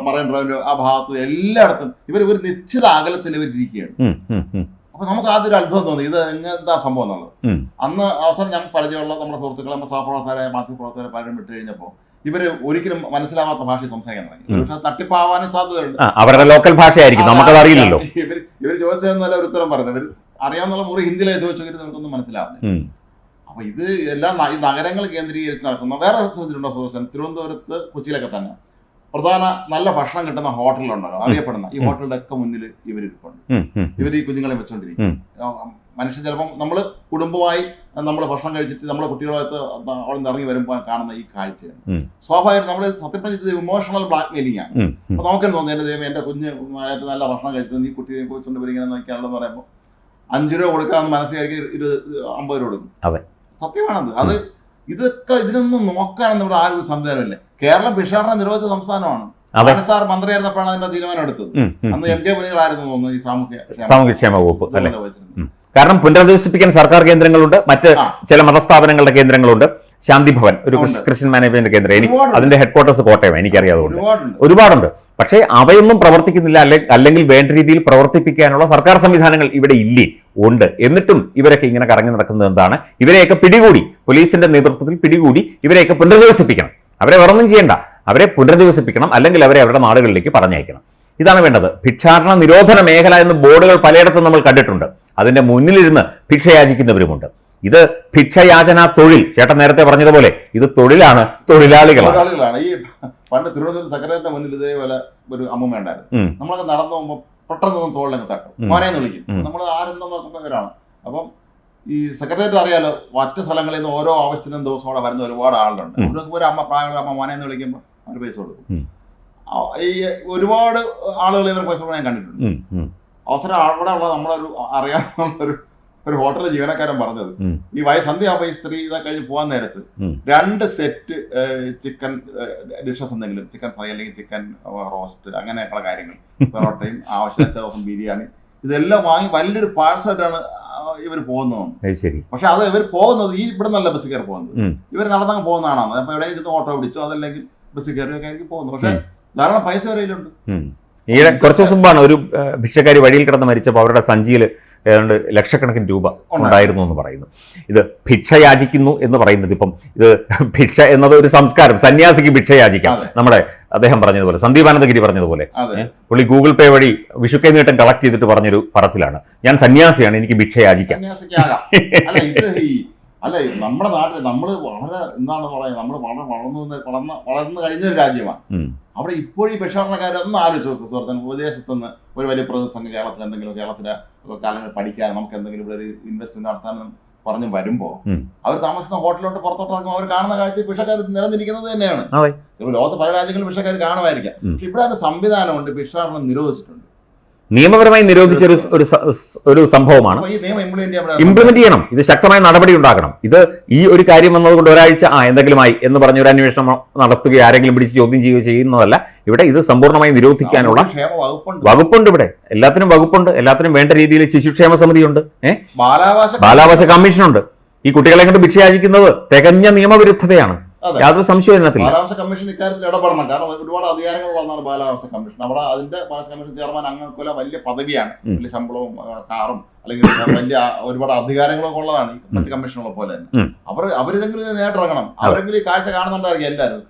മറൈൻ ഡ്രൈവിലും ആ ഭാഗത്തും എല്ലായിടത്തും ഇവർ ഒരു നിശ്ചിത അകലത്തിൽ ഇവർ ഇരിക്കുകയാണ്. അപ്പൊ നമുക്ക് ആദ്യം ഒരു അത്ഭുതം തോന്നി. ഇത് എന്താ സംഭവം എന്നുള്ളത്? അന്ന് അവസരം ഞാൻ പരിചയമുള്ള നമ്മുടെ സുഹൃത്തുക്കളെ നമ്മുടെ സഹപ്രവർത്തകരെ മാധ്യമപ്രവർത്തകരെ പലരും വിട്ടു കഴിഞ്ഞപ്പോൾ ഇവർ ഒരിക്കലും മനസ്സിലാവാത്ത ഭാഷയിൽ സംസാരിക്കാൻ തുടങ്ങി. പക്ഷെ തട്ടിപ്പാവാനും സാധ്യതയുണ്ട്. അവരുടെ ലോക്കൽ ഭാഷയായിരിക്കും. നമുക്കത് അറിയില്ലല്ലോ. ഇവർ ഇവർ ചോദിച്ചതെന്നല്ല ഒരു ഉത്തരം പറഞ്ഞു ഇവർ അറിയാവുന്ന മുറി ഹിന്ദിയിലെ ചോദിച്ചെങ്കിൽ നമുക്കൊന്നും മനസ്സിലാവുന്നില്ല. അപ്പൊ ഇത് എല്ലാം ഈ നഗരങ്ങൾ കേന്ദ്രീകരിച്ച് നടക്കുന്ന വേറെ ശ്രദ്ധിച്ചിട്ടുണ്ടോ സുദർശൻ തിരുവനന്തപുരത്ത് കൊച്ചിയിലൊക്കെ തന്നെ പ്രധാന നല്ല ഭക്ഷണം കിട്ടുന്ന ഹോട്ടലുണ്ടല്ലോ അറിയപ്പെടുന്ന ഈ ഹോട്ടലിന്റെ ഒക്കെ മുന്നിൽ ഉം, ഇവർ ഈ കുഞ്ഞുങ്ങളെ വെച്ചോണ്ടിരിക്കും. മനുഷ്യൻ ചിലപ്പം നമ്മൾ കുടുംബമായി നമ്മൾ ഭക്ഷണം കഴിച്ചിട്ട് നമ്മുടെ കുട്ടികളായിട്ട് അവിടെ നിന്ന് ഇറങ്ങി വരുമ്പോൾ കാണുന്ന ഈ കാഴ്ച. സ്വാഭാവികം നമ്മൾ സത്യം ചെയ്ത ഇമോഷണൽ ബ്ലാക്ക് മെയിലിംഗ് ആണ്. അപ്പോൾ നമുക്കെന്ന് തോന്നുന്നു? എന്റെ ദൈവം എന്റെ കുഞ്ഞ് ആയിട്ട് നല്ല ഭക്ഷണം കഴിച്ചിട്ട് ഈ കുട്ടിയെ കുറിച്ചുകൊണ്ട് ഇങ്ങനെ നോക്കിയാണെന്ന് പറയുമ്പോൾ അഞ്ചു രൂപ കൊടുക്കാമെന്ന് മനസ്സിലാക്കി ഇരുപത് അമ്പത് രൂപ കൊടുക്കും. സത്യമാണത്. അത് ഇതൊക്കെ ഇതിനൊന്നും നോക്കാനൊന്നും ഇവിടെ ആരും ഒരു സംവിധാനമില്ല. കേരളം ഭിക്ഷാടനം നിരോധിച്ച സംസ്ഥാനമാണ്. സാർ മന്ത്രിയായിരുന്നപ്പോഴാണ് അതിന്റെ തീരുമാനം എടുത്തത്. അന്ന് എം കെ മുനീർ ആയിരുന്നു തോന്നുന്നു ഈ സാമൂഹ്യ ക്ഷേമ സാമൂഹ്യക്ഷേമ വകുപ്പ്. കാരണം പുനരധിവസിപ്പിക്കാൻ സർക്കാർ കേന്ദ്രങ്ങളുണ്ട് മറ്റ് ചില മതസ്ഥാപനങ്ങളുടെ കേന്ദ്രങ്ങളുണ്ട്. ശാന്തി ഭവൻ ഒരു ക്രിസ്ത്യൻ മാനേജ്മെന്റ് കേന്ദ്രം. എനിക്ക്. അതിന്റെ ഹെഡ്ക്വാർട്ടേഴ്സ് കോട്ടയം എനിക്കറിയാതുകൊണ്ട് ഒരുപാടുണ്ട്. പക്ഷേ അവയൊന്നും പ്രവർത്തിക്കുന്നില്ല അല്ലെ അല്ലെങ്കിൽ വേണ്ട രീതിയിൽ പ്രവർത്തിപ്പിക്കാനുള്ള സർക്കാർ സംവിധാനങ്ങൾ ഇവിടെ ഇല്ലേ. ഉണ്ട്. എന്നിട്ടും ഇവരൊക്കെ ഇങ്ങനെ കറങ്ങി നടക്കുന്നത് എന്താണ്? ഇവരെയൊക്കെ പിടികൂടി പോലീസിന്റെ നേതൃത്വത്തിൽ പിടികൂടി ഇവരെയൊക്കെ പുനരധിവസിപ്പിക്കണം. അവരെ വേറൊന്നും ചെയ്യണ്ട. അവരെ പുനരധിവസിപ്പിക്കണം അല്ലെങ്കിൽ അവരെ അവരുടെ നാടുകളിലേക്ക് പറഞ്ഞയക്കണം. ഇതാണ് വേണ്ടത്. ഭിക്ഷാടന നിരോധന മേഖല എന്ന് ബോർഡുകൾ പലയിടത്തും നമ്മൾ കണ്ടിട്ടുണ്ട്. അതിന്റെ മുന്നിലിരുന്ന് ഭിക്ഷയാചിക്കുന്നവരുമുണ്ട്. ഇത് ഭിക്ഷയാചന തൊഴിൽ. ചേട്ടൻ നേരത്തെ പറഞ്ഞതുപോലെ ഇത് തൊഴിലാണ് തൊഴിലാളികളാണ്. ഈ പണ്ട് തിരുവനന്തപുരം സെക്രട്ടറിന്റെ മുന്നിൽ ഇതേപോലെ ഒരു അമ്മ ഉണ്ടായിരുന്നു. നമ്മളൊക്കെ നടന്നു പോകുമ്പോൾ പെട്ടെന്ന് തോളിലങ്ങ് തട്ടും. മോനെ എന്ന് വിളിക്കും. നമ്മൾ ആരെന്താ നോക്കുമ്പോൾ ഇവരാണ്. അപ്പം ഈ സെക്രട്ടേറിയറ്റ് അറിയാലോ മറ്റ് സ്ഥലങ്ങളിൽ നിന്ന് ഓരോ ആവശ്യത്തിനും ദിവസം അവിടെ വരുന്ന ഒരുപാട് ആളുണ്ട്. ഒരു അമ്മ പ്രായമുള്ള അമ്മ മോനെന്ന് വിളിക്കുമ്പോൾ അവർ പൈസ കൊടുക്കും. ഈ ഒരുപാട് ആളുകൾ ഇവർ പൈസ ഞാൻ കണ്ടിട്ടുണ്ട്. അവസരം അവിടെ ഉള്ള നമ്മളൊരു അറിയാവുന്ന ഒരു ഒരു ഹോട്ടലിലെ ജീവനക്കാരൻ പറഞ്ഞത് ഈ വയസ്സന്ധ്യ ആവുമ്പോൾ ഈ സ്ത്രീ ഇതാ കഴിഞ്ഞ് പോകാൻ നേരത്ത് രണ്ട് സെറ്റ് ചിക്കൻ ഡിഷസ് എന്തെങ്കിലും ചിക്കൻ ഫ്രൈ അല്ലെങ്കിൽ ചിക്കൻ റോസ്റ്റ് അങ്ങനെയൊക്കെയുള്ള കാര്യങ്ങൾ പൊറോട്ടയും ആവശ്യത്തെ ദിവസം ബിരിയാണി ഇതെല്ലാം വാങ്ങി വലിയൊരു പാഴ്സലായിട്ടാണ് ഇവർ പോകുന്നതാണ് പക്ഷെ അത് ഇവർ പോകുന്നത് ഈ ഇവിടെ നല്ല ബസ് കയറി പോകുന്നത്. ഇവർ നടന്നങ്ങ് പോകുന്നതാണോ? അപ്പൊ എവിടെയെങ്കിലും ഓട്ടോ പിടിച്ചോ അതല്ലെങ്കിൽ ബസ് കയറിയൊക്കെ ആയിരിക്കും പോകുന്നത്. പക്ഷെ ധാരാളം പൈസ വരയിലുണ്ട്. ഈയിടെ കുറച്ച് ദിവസം മുമ്പാണ് ഒരു ഭിക്ഷക്കാരി വഴിയിൽ കിടന്ന് മരിച്ചപ്പോൾ അവരുടെ സഞ്ചിയിൽ ഏതാണ്ട് ലക്ഷക്കണക്കിന് രൂപ ഉണ്ടായിരുന്നു എന്ന് പറയുന്നു. ഇത് ഭിക്ഷ യാചിക്കുന്നു എന്ന് പറയുന്നത് ഇപ്പം ഇത് ഭിക്ഷ എന്നത് ഒരു സംസ്കാരം സന്യാസിക്ക് ഭിക്ഷ യാചിക്കാം. നമ്മുടെ അദ്ദേഹം പറഞ്ഞതുപോലെ സന്ദീപാനന്ദഗിരി പറഞ്ഞതുപോലെ. പുള്ളി ഗൂഗിൾ പേ വഴി വിഷുക്കൈ നീട്ടം കളക്ട് ചെയ്തിട്ട് പറഞ്ഞൊരു പറച്ചിലാണ്. ഞാൻ സന്യാസിയാണ് എനിക്ക് ഭിക്ഷ യാചിക്കാം. അല്ല നമ്മുടെ നാട്ടിൽ നമ്മൾ വളരെ എന്താണ് പറയുന്നത് നമ്മൾ വളരെ വളർന്നു വളർന്ന വളർന്നു കഴിഞ്ഞ ഒരു രാജ്യമാണ്. അവിടെ ഇപ്പോഴും ഈ ഭിക്ഷാടനക്കാരെ ഒന്ന് ആലോചിച്ച് നോക്കും സുഹൃത്തുക്കൾ വിദേശത്തുനിന്ന് ഒരു വലിയ പ്രതിസംഘം കേരളത്തിൽ എന്തെങ്കിലും കേരളത്തിലെ കാലങ്ങൾ പഠിക്കാൻ നമുക്ക് എന്തെങ്കിലും ഇവിടെ ഒരു ഇൻവെസ്റ്റ്മെന്റ് നടത്താനും പറഞ്ഞു വരുമ്പോ അവർ താമസിക്കുന്ന ഹോട്ടലിലോട്ട് പുറത്തോട്ട് ഇറങ്ങുമ്പോൾ അവർ കാണുന്ന കാഴ്ച ഭിക്ഷക്കാർ നിരന്നിരിക്കുന്നത് തന്നെയാണ്. ലോകത്ത് പല രാജ്യങ്ങളിലും ഭിക്ഷക്കാർ കാണുമായിരിക്കാം. പക്ഷെ ഇവിടെ അതിന്റെ സംവിധാനമുണ്ട് ഭിക്ഷാടനം നിരോധിച്ചിട്ടുണ്ട്. നിയമപരമായി നിരോധിച്ച ഒരു ഒരു സംഭവമാണ്. ഇംപ്ലിമെന്റ് ചെയ്യണം. ഇത് ശക്തമായ നടപടി ഉണ്ടാക്കണം ഇത് ഈ ഒരു കാര്യം വന്നതുകൊണ്ട് ഒരാഴ്ച ആ എന്തെങ്കിലും ആയി എന്ന് പറഞ്ഞ ഒരു അന്വേഷണം നടത്തുകയോ ആരെങ്കിലും പിടിച്ച് ചോദ്യം ചെയ്യുകയോ ചെയ്യുന്നതല്ല. ഇവിടെ ഇത് സമ്പൂർണമായി നിരോധിക്കാനുള്ള വകുപ്പുണ്ട്. ഇവിടെ. എല്ലാത്തിനും വകുപ്പുണ്ട്. എല്ലാത്തിനും വേണ്ട രീതിയിൽ ശിശുക്ഷേമ സമിതിയുണ്ട്. ഏഹ് ബാലാവകാശ കമ്മീഷനുണ്ട്. ഈ കുട്ടികളെ കൊണ്ട് ഭിക്ഷയാചിക്കുന്നത് തികഞ്ഞ നിയമവിരുദ്ധതയാണ്. യാതൊരു സംശയം ഇതിനകത്തില്ല കാലാവസ്ഥ കമ്മീഷൻ ഇക്കാര്യത്തിൽ ഇടപെടണം. കാരണം ഒരുപാട് അധികാരങ്ങൾ ഒന്നാണ് ബാലാവകാശ കമ്മീഷൻ. അവിടെ അതിന്റെ ബാലാവസ്ഥ കമ്മീഷൻ ചെയർമാൻ അങ്ങൾക്കുള്ള വലിയ പദവിയാണ്. വലിയ ശമ്പളവും കാറും അല്ലെങ്കിൽ വലിയ ഒരുപാട് അധികാരങ്ങളൊക്കെ ഉള്ളതാണ് മറ്റു കമ്മീഷനുകളെ പോലെ തന്നെ. അവർ അവരിതെങ്കിലും നേട്ടിറങ്ങണം അവരെങ്കിലും ഈ കാഴ്ച കാണുന്നുണ്ടായിരിക്കും എല്ലാവരും.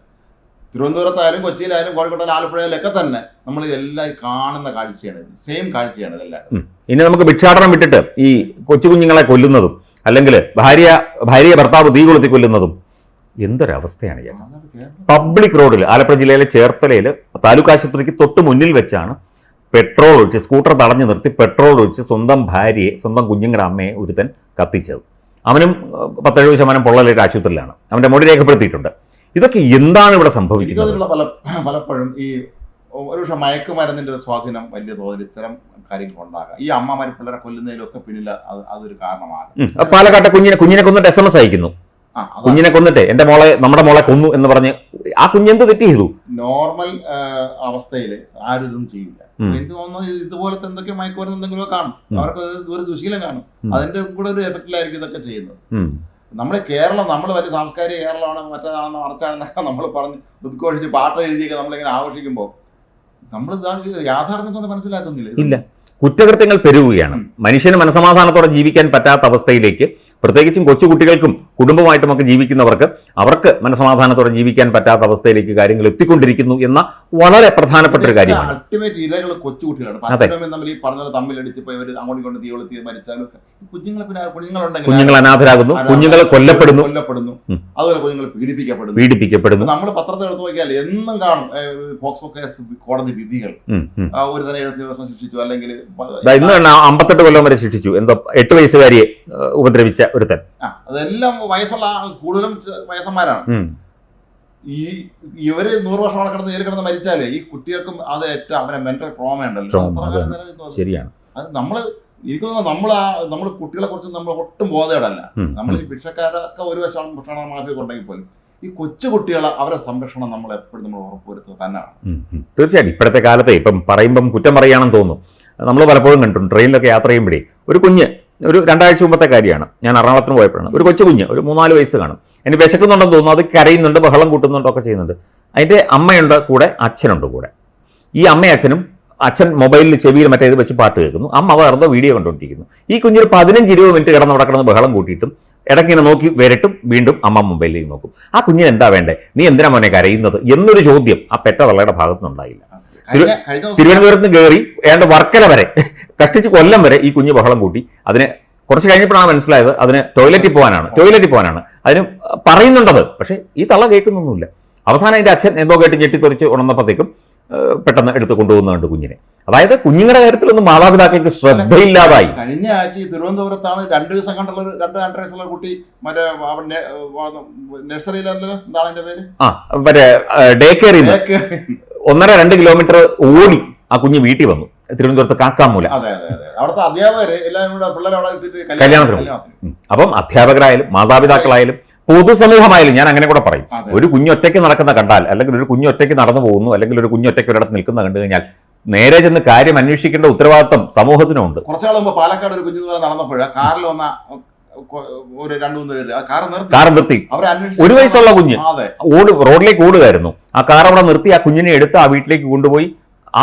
തിരുവനന്തപുരത്തായാലും കൊച്ചിയിലായാലും കോഴിക്കോട്ടായാലും ആലപ്പുഴയിലൊക്കെ തന്നെ നമ്മൾ ഇതെല്ലാം കാണുന്ന കാഴ്ചയാണ്. സെയിം കാഴ്ചയാണ് ഇതെല്ലാം. ഇനി നമുക്ക് ഭിക്ഷാടനം വിട്ടിട്ട് ഈ കൊച്ചു കുഞ്ഞുങ്ങളെ കൊല്ലുന്നതും അല്ലെങ്കിൽ ഭാര്യ ഭാര്യയെ ഭർത്താവ് തീ കൊളുത്തി കൊല്ലുന്നതും എന്തൊരവസ്ഥയാണ് ചേട്ടാ പബ്ലിക് റോഡിൽ ആലപ്പുഴ ജില്ലയിലെ ചേർത്തലയിൽ താലൂക്ക് ആശുപത്രിക്ക് തൊട്ട് മുന്നിൽ വെച്ചാണ് പെട്രോൾ ഒഴിച്ച് സ്കൂട്ടർ തടഞ്ഞു നിർത്തി പെട്രോൾ ഒഴിച്ച് സ്വന്തം ഭാര്യയെ സ്വന്തം കുഞ്ഞുങ്ങളുടെ അമ്മയെ ഒരുത്തൻ കത്തിച്ചത്. അവനും പത്തെഴുപത് ശതമാനം പൊള്ളലേറ്റ് ആശുപത്രിയിലാണ്. അവന്റെ മൊഴി രേഖപ്പെടുത്തിയിട്ടുണ്ട്. ഇതൊക്കെ എന്താണ് ഇവിടെ സംഭവിക്കുന്നത്? പല പലപ്പോഴും ഈ ഒരു മയക്കുമരുന്നിന്റെ സ്വാധീനം വലിയ തോതിൽ ഇത്തരം കാര്യങ്ങൾ ഉണ്ടാകാം. ഈ അമ്മമാർ പിള്ളേരെ കൊല്ലുന്നതിലൊക്കെ പിന്നിൽ അത് അതൊരു കാരണമാണ്. പാലക്കാട്ടെ കുഞ്ഞിനെ കുഞ്ഞിനെ കൊന്നിട്ട് എസ് എം എസ് അയക്കുന്നു. കുഞ്ഞിനെ കൊന്നിട്ടെ എന്റെ മോളെ നമ്മുടെ മോളെ കൊന്നു എന്ന് പറഞ്ഞ് ആ കുഞ്ഞെന്ത് തെറ്റ് ചെയ്തു? നോർമൽ അവസ്ഥയിൽ ആരും ഇതൊന്നും ചെയ്യില്ല. എനിക്ക് തോന്നുന്നത് ഇതുപോലത്തെ എന്തൊക്കെ മയക്കുമരുന്ന് എന്തെങ്കിലും കാണും. അവർക്ക് ഒരു ദുശീലം കാണും. അതിന്റെ കൂടെ ഒരു എഫക്റ്റിലായിരിക്കും ഇതൊക്കെ ചെയ്യുന്നത്. നമ്മുടെ കേരളം നമ്മൾ വലിയ സാംസ്കാരിക കേരളമാണ് മറ്റേതാണെന്ന് മറച്ചാണെന്നൊക്കെ നമ്മൾ പറഞ്ഞ് ഉദ്ഘോഷിച്ച് പാട്ട് എഴുതിയൊക്കെ നമ്മളിങ്ങനെ ആഘോഷിക്കുമ്പോൾ നമ്മൾ യാഥാർത്ഥ്യം കൊണ്ട് മനസ്സിലാക്കുന്നില്ല. ഇല്ല. കുറ്റകൃത്യങ്ങൾ പെരുകുകയാണ്. മനുഷ്യന് മനസമാധാനത്തോടെ ജീവിക്കാൻ പറ്റാത്ത അവസ്ഥയിലേക്ക് പ്രത്യേകിച്ചും കൊച്ചുകുട്ടികൾക്കും കുടുംബമായിട്ടുമൊക്കെ ജീവിക്കുന്നവർക്ക് അവർക്ക് മനസമാധാനത്തോടെ ജീവിക്കാൻ പറ്റാത്ത അവസ്ഥയിലേക്ക് കാര്യങ്ങൾ എത്തിക്കൊണ്ടിരിക്കുന്നു എന്ന വളരെ പ്രധാനപ്പെട്ട ഒരു കാര്യമാണ്. അൾട്ടിമേറ്റ് ഇരകൾ കൊച്ചുകുട്ടികളാണ്. തമ്മിലടിച്ച് ഒക്കെ കുഞ്ഞുങ്ങൾ അനാഥരാകുന്നു. കുഞ്ഞുങ്ങൾ കൊല്ലപ്പെടുന്നു. കൊല്ലപ്പെടുന്നു. അതുപോലെ കുഞ്ഞുങ്ങൾ പീഡിപ്പിക്കപ്പെടുന്നു. പീഡിപ്പിക്കപ്പെടുന്നു. നമ്മൾ പത്രത്തിൽ എടുത്തു നോക്കിയാൽ എന്നും കാണും. പോക്സോ കേസ് കോടതി വിധികൾ. ഒരു തന്നെ എഴുപത്തി വർഷം ശിക്ഷിച്ചു. അല്ലെങ്കിൽ ഇന്ന് അമ്പത്തെട്ട് കൊല്ലം വരെ ശിക്ഷിച്ചു. എന്തോ എട്ട് വയസ്സുകാരിയെ ഉപദ്രവിച്ച ഒരുത്തൻ. അതെല്ലാം വയസ്സുള്ള കൂടുതലും വയസ്സന്മാരാണ്. ഈ ഇവർ നൂറ് വർഷം അവിടെ കിടന്ന് ജയിലിൽ കിടന്ന് മരിച്ചാലേ ഈ കുട്ടികൾക്കും അത് ഏറ്റവും അവരെ മെന്റൽ ട്രോമ ഉണ്ടല്ലോ. ശരിയാണ്. അത് നമ്മൾ എനിക്ക് തോന്നുന്നു നമ്മൾ ആ നമ്മൾ കുട്ടികളെ കുറിച്ച് നമ്മൾ ഒട്ടും ബോധേടല്ല. നമ്മൾ ഈ ഭിക്ഷക്കാരൊക്കെ ഒരു വശം ഭക്ഷണ മാഫിയൊക്കെ ഉണ്ടെങ്കിൽ പോലും ഈ കൊച്ചു കുട്ടികളെ അവരെ സംരക്ഷണം നമ്മൾ എപ്പോഴും നമ്മൾ ഉറപ്പുവരുത്തുക തന്നെയാണ്. തീർച്ചയായിട്ടും ഇപ്പോഴത്തെ കാലത്തെ ഇപ്പം പറയുമ്പം കുറ്റം പറയുകയാണെന്ന് തോന്നുന്നു നമ്മൾ പലപ്പോഴും കണ്ടിട്ടുണ്ട് ട്രെയിനിലൊക്കെ യാത്ര ചെയ്യുമ്പോഴേ ഒരു കുഞ്ഞ് ഒരു രണ്ടാഴ്ച മുമ്പത്തെ കാര്യമാണ്. ഞാൻ എറണാകുളത്തിന് പോയപ്പോഴാണ്. ഒരു കൊച്ചു കുഞ്ഞ് ഒരു മൂന്നാൽ വയസ്സ് കാണും. എനിക്ക് വിശക്കുന്നുണ്ടെന്ന് തോന്നുന്നു അത് കരയുന്നുണ്ട് ബഹളം കൂട്ടുന്നുണ്ടൊക്കെ ചെയ്യുന്നുണ്ട്. അതിന്റെ അമ്മയുണ്ട് കൂടെ അച്ഛനുണ്ട് കൂടെ. ഈ അമ്മയും അച്ഛനും അച്ഛൻ മൊബൈലിൽ ചെവിയിൽ മറ്റേ ഇത് വെച്ച് പാട്ട് കേൾക്കുന്നു. അമ്മ വേറെ വീഡിയോ കണ്ടുകൊണ്ടിരിക്കുന്നു ഈ കുഞ്ഞൊരു പതിനഞ്ച് ഇരുപത് മിനിറ്റ് കിടന്ന് അവിടെ കിടന്ന് ബഹളം കൂട്ടിയിട്ടും ഇടയ്ക്കിങ്ങനെ നോക്കി വരട്ടും വീണ്ടും അമ്മ മൊബൈലിലേക്ക് നോക്കും. ആ കുഞ്ഞിന് എന്താ വേണ്ടേ? നീ എന്തിനാ മോനെ കരയുന്നത്? എന്നൊരു ചോദ്യം ആ പെട്ട തള്ളയുടെ ഭാഗത്തുനിന്നുണ്ടായില്ല തിരുവനന്തപുരത്ത് നിന്ന് കയറി ഏതാണ്ട് വർക്കല വരെ കഷ്ടിച്ച് കൊല്ലം വരെ ഈ കുഞ്ഞ് ബഹളം കൂട്ടി. അതിന് കുറച്ച് കഴിഞ്ഞപ്പോഴാണ് മനസ്സിലായത് അതിന് ടോയ്ലറ്റിൽ പോകാനാണ്. ടോയ്ലറ്റിൽ പോകാനാണ്. അതിന് പറയുന്നുണ്ടത് പക്ഷേ ഈ തള്ള കേൾക്കുന്നൊന്നുമില്ല. അവസാനം അതിന്റെ അച്ഛൻ എന്തോ കേട്ട് ഞെട്ടിത്തെറിച്ച് ഉണർന്നപ്പോഴത്തേക്കും പെട്ടെന്ന് എടുത്ത് കൊണ്ടുപോകുന്നുണ്ട് കുഞ്ഞിനെ. അതായത് കുഞ്ഞുങ്ങളുടെ കാര്യത്തിലൊന്നും മാതാപിതാക്കൾക്ക് ശ്രദ്ധയില്ലാതായി. കഴിഞ്ഞ ആഴ്ച തിരുവനന്തപുരത്താണ് രണ്ട് ദിവസം കണ്ടുള്ള രണ്ട് രണ്ടര വയസ്സുള്ള കുട്ടി മറ്റേ നഴ്സറിയിലല്ലോ എന്താണ് അതിന്റെ പേര്? ആ മറ്റേ ഡേ കെയറിൽ ബേക്ക് ഒന്നര രണ്ട് കിലോമീറ്റർ ഓടി ആ കുഞ്ഞ് വീട്ടിൽ വന്നു. തിരുവനന്തപുരത്ത് കാക്കാമൂല. അവിടുത്തെ അധ്യാപകര് എല്ലാവരും കൂടെ പിള്ളേരെ കല്യാണത്തിന്. അപ്പം അധ്യാപകരായാലും മാതാപിതാക്കളായാലും പൊതുസമൂഹമായാലും ഞാൻ അങ്ങനെ കൂടെ പറയും. ഒരു കുഞ്ഞൊറ്റയ്ക്ക് നടക്കുന്ന കണ്ടാൽ അല്ലെങ്കിൽ ഒരു കുഞ്ഞൊറ്റയ്ക്ക് നടന്നു പോകുന്നു അല്ലെങ്കിൽ ഒരു കുഞ്ഞൊറ്റയ്ക്ക് ഒരിടത്ത് നിൽക്കുന്ന കണ്ടു കഴിഞ്ഞാൽ നേരെ ചെന്ന് കാര്യം അന്വേഷിക്കേണ്ട ഉത്തരവാദിത്തം സമൂഹത്തിനുണ്ട്. കുറച്ചാൾ മുമ്പ് പാലക്കാട് ഒരു കുഞ്ഞു നടന്നപ്പോൾ കാറിൽ വന്ന ഒരു രണ്ടു മൂന്ന് പേര് കാർ നിർത്തി. ഒരു വയസ്സുള്ള കുഞ്ഞ്. ഓട് റോഡിലേക്ക് ഓടുകയായിരുന്നു. ആ കാർ അവിടെ നിർത്തി ആ കുഞ്ഞിനെ എടുത്ത് ആ വീട്ടിലേക്ക് കൊണ്ടുപോയി. ആ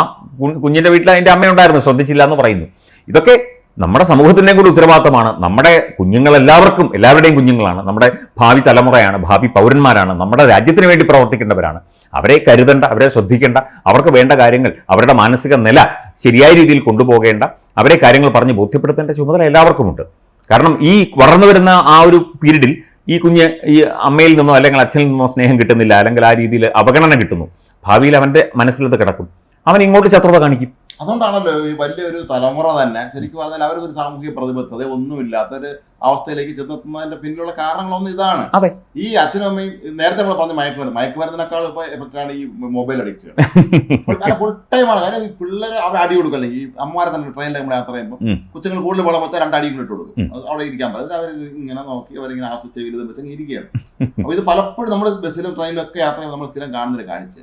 കുഞ്ഞിന്റെ വീട്ടിൽ അതിന്റെ അമ്മയുണ്ടായിരുന്നു ശ്രദ്ധിച്ചില്ല എന്ന് പറയുന്നു. ഇതൊക്കെ നമ്മുടെ സമൂഹത്തിന്റെയും കൂടി ഉത്തരവാദിത്തമാണ്. നമ്മുടെ കുഞ്ഞുങ്ങൾ എല്ലാവർക്കും എല്ലാവരുടെയും കുഞ്ഞുങ്ങളാണ്. നമ്മുടെ ഭാവി തലമുറയാണ് ഭാവി പൗരന്മാരാണ്. നമ്മുടെ രാജ്യത്തിന് വേണ്ടി പ്രവർത്തിക്കേണ്ടവരാണ്. അവരെ കരുതേണ്ട അവരെ ശ്രദ്ധിക്കേണ്ട അവർക്ക് വേണ്ട കാര്യങ്ങൾ അവരുടെ മാനസിക നില ശരിയായ രീതിയിൽ കൊണ്ടുപോകേണ്ട അവരെ കാര്യങ്ങൾ പറഞ്ഞ് ബോധ്യപ്പെടുത്തേണ്ട ചുമതല എല്ലാവർക്കുമുണ്ട്. കാരണം ഈ വളർന്നു വരുന്ന ആ ഒരു പീരീഡിൽ ഈ കുഞ്ഞ് ഈ അമ്മയിൽ നിന്നോ അല്ലെങ്കിൽ അച്ഛനിൽ നിന്നോ സ്നേഹം കിട്ടുന്നില്ല. അല്ലെങ്കിൽ ആ രീതിയിൽ അവഗണന കിട്ടുന്നു. ഭാവിയിൽ അവന്റെ മനസ്സിലത് കിടക്കും. അവൻ ഇങ്ങോട്ട് ശത്രുത കാണിക്കും. അതുകൊണ്ടാണല്ലോ ഈ വലിയൊരു തലമുറ തന്നെ ശരിക്കും പറഞ്ഞാൽ അവർക്ക് ഒരു സാമൂഹിക പ്രതിബദ്ധത ഒന്നുമില്ലാത്ത ഒരു അവസ്ഥയിലേക്ക് ചെന്നെത്തുന്നതിന്റെ പിന്നിലുള്ള കാരണങ്ങളൊന്നും ഇതാണ്. അതെ. ഈ അച്ഛനും അമ്മയും നേരത്തെ നമ്മൾ പറഞ്ഞ മയക്കുമരുന്ന് മയക്കുമരുന്നിനേക്കാൾ ഇപ്പൊ എഫക്റ്റാണ് ഈ മൊബൈൽ അഡിക്ഷൻ കാരണം ഫുൾ ടൈമാണ് കാരണം ഈ പിള്ളേരെ അവിടെ അടി കൊടുക്കും. അല്ലെങ്കിൽ ഈ അമ്മമാരെ തന്നെ ട്രെയിനിൽ നമ്മൾ യാത്ര ചെയ്യുമ്പോൾ. കൊച്ചുങ്ങൾ കൂടുതൽ വെള്ളം വെച്ചാൽ രണ്ട് അടിയും കൂടി ഇട്ട് കൊടുക്കും. അവിടെ ഇരിക്കാൻ പറ്റും അവർ ഇങ്ങനെ നോക്കി അവരിങ്ങനെ ആസ്വദിച്ച് വിരുദ്ധം വെച്ചാൽ ഇരിക്കുകയാണ്. അപ്പൊ ഇത് പലപ്പോഴും നമ്മൾ ബസ്സിലും ട്രെയിനിലും ഒക്കെ യാത്ര ചെയ്യുമ്പോൾ നമ്മൾ സ്ഥിരം കാണുന്നില്ല കാണിച്ച്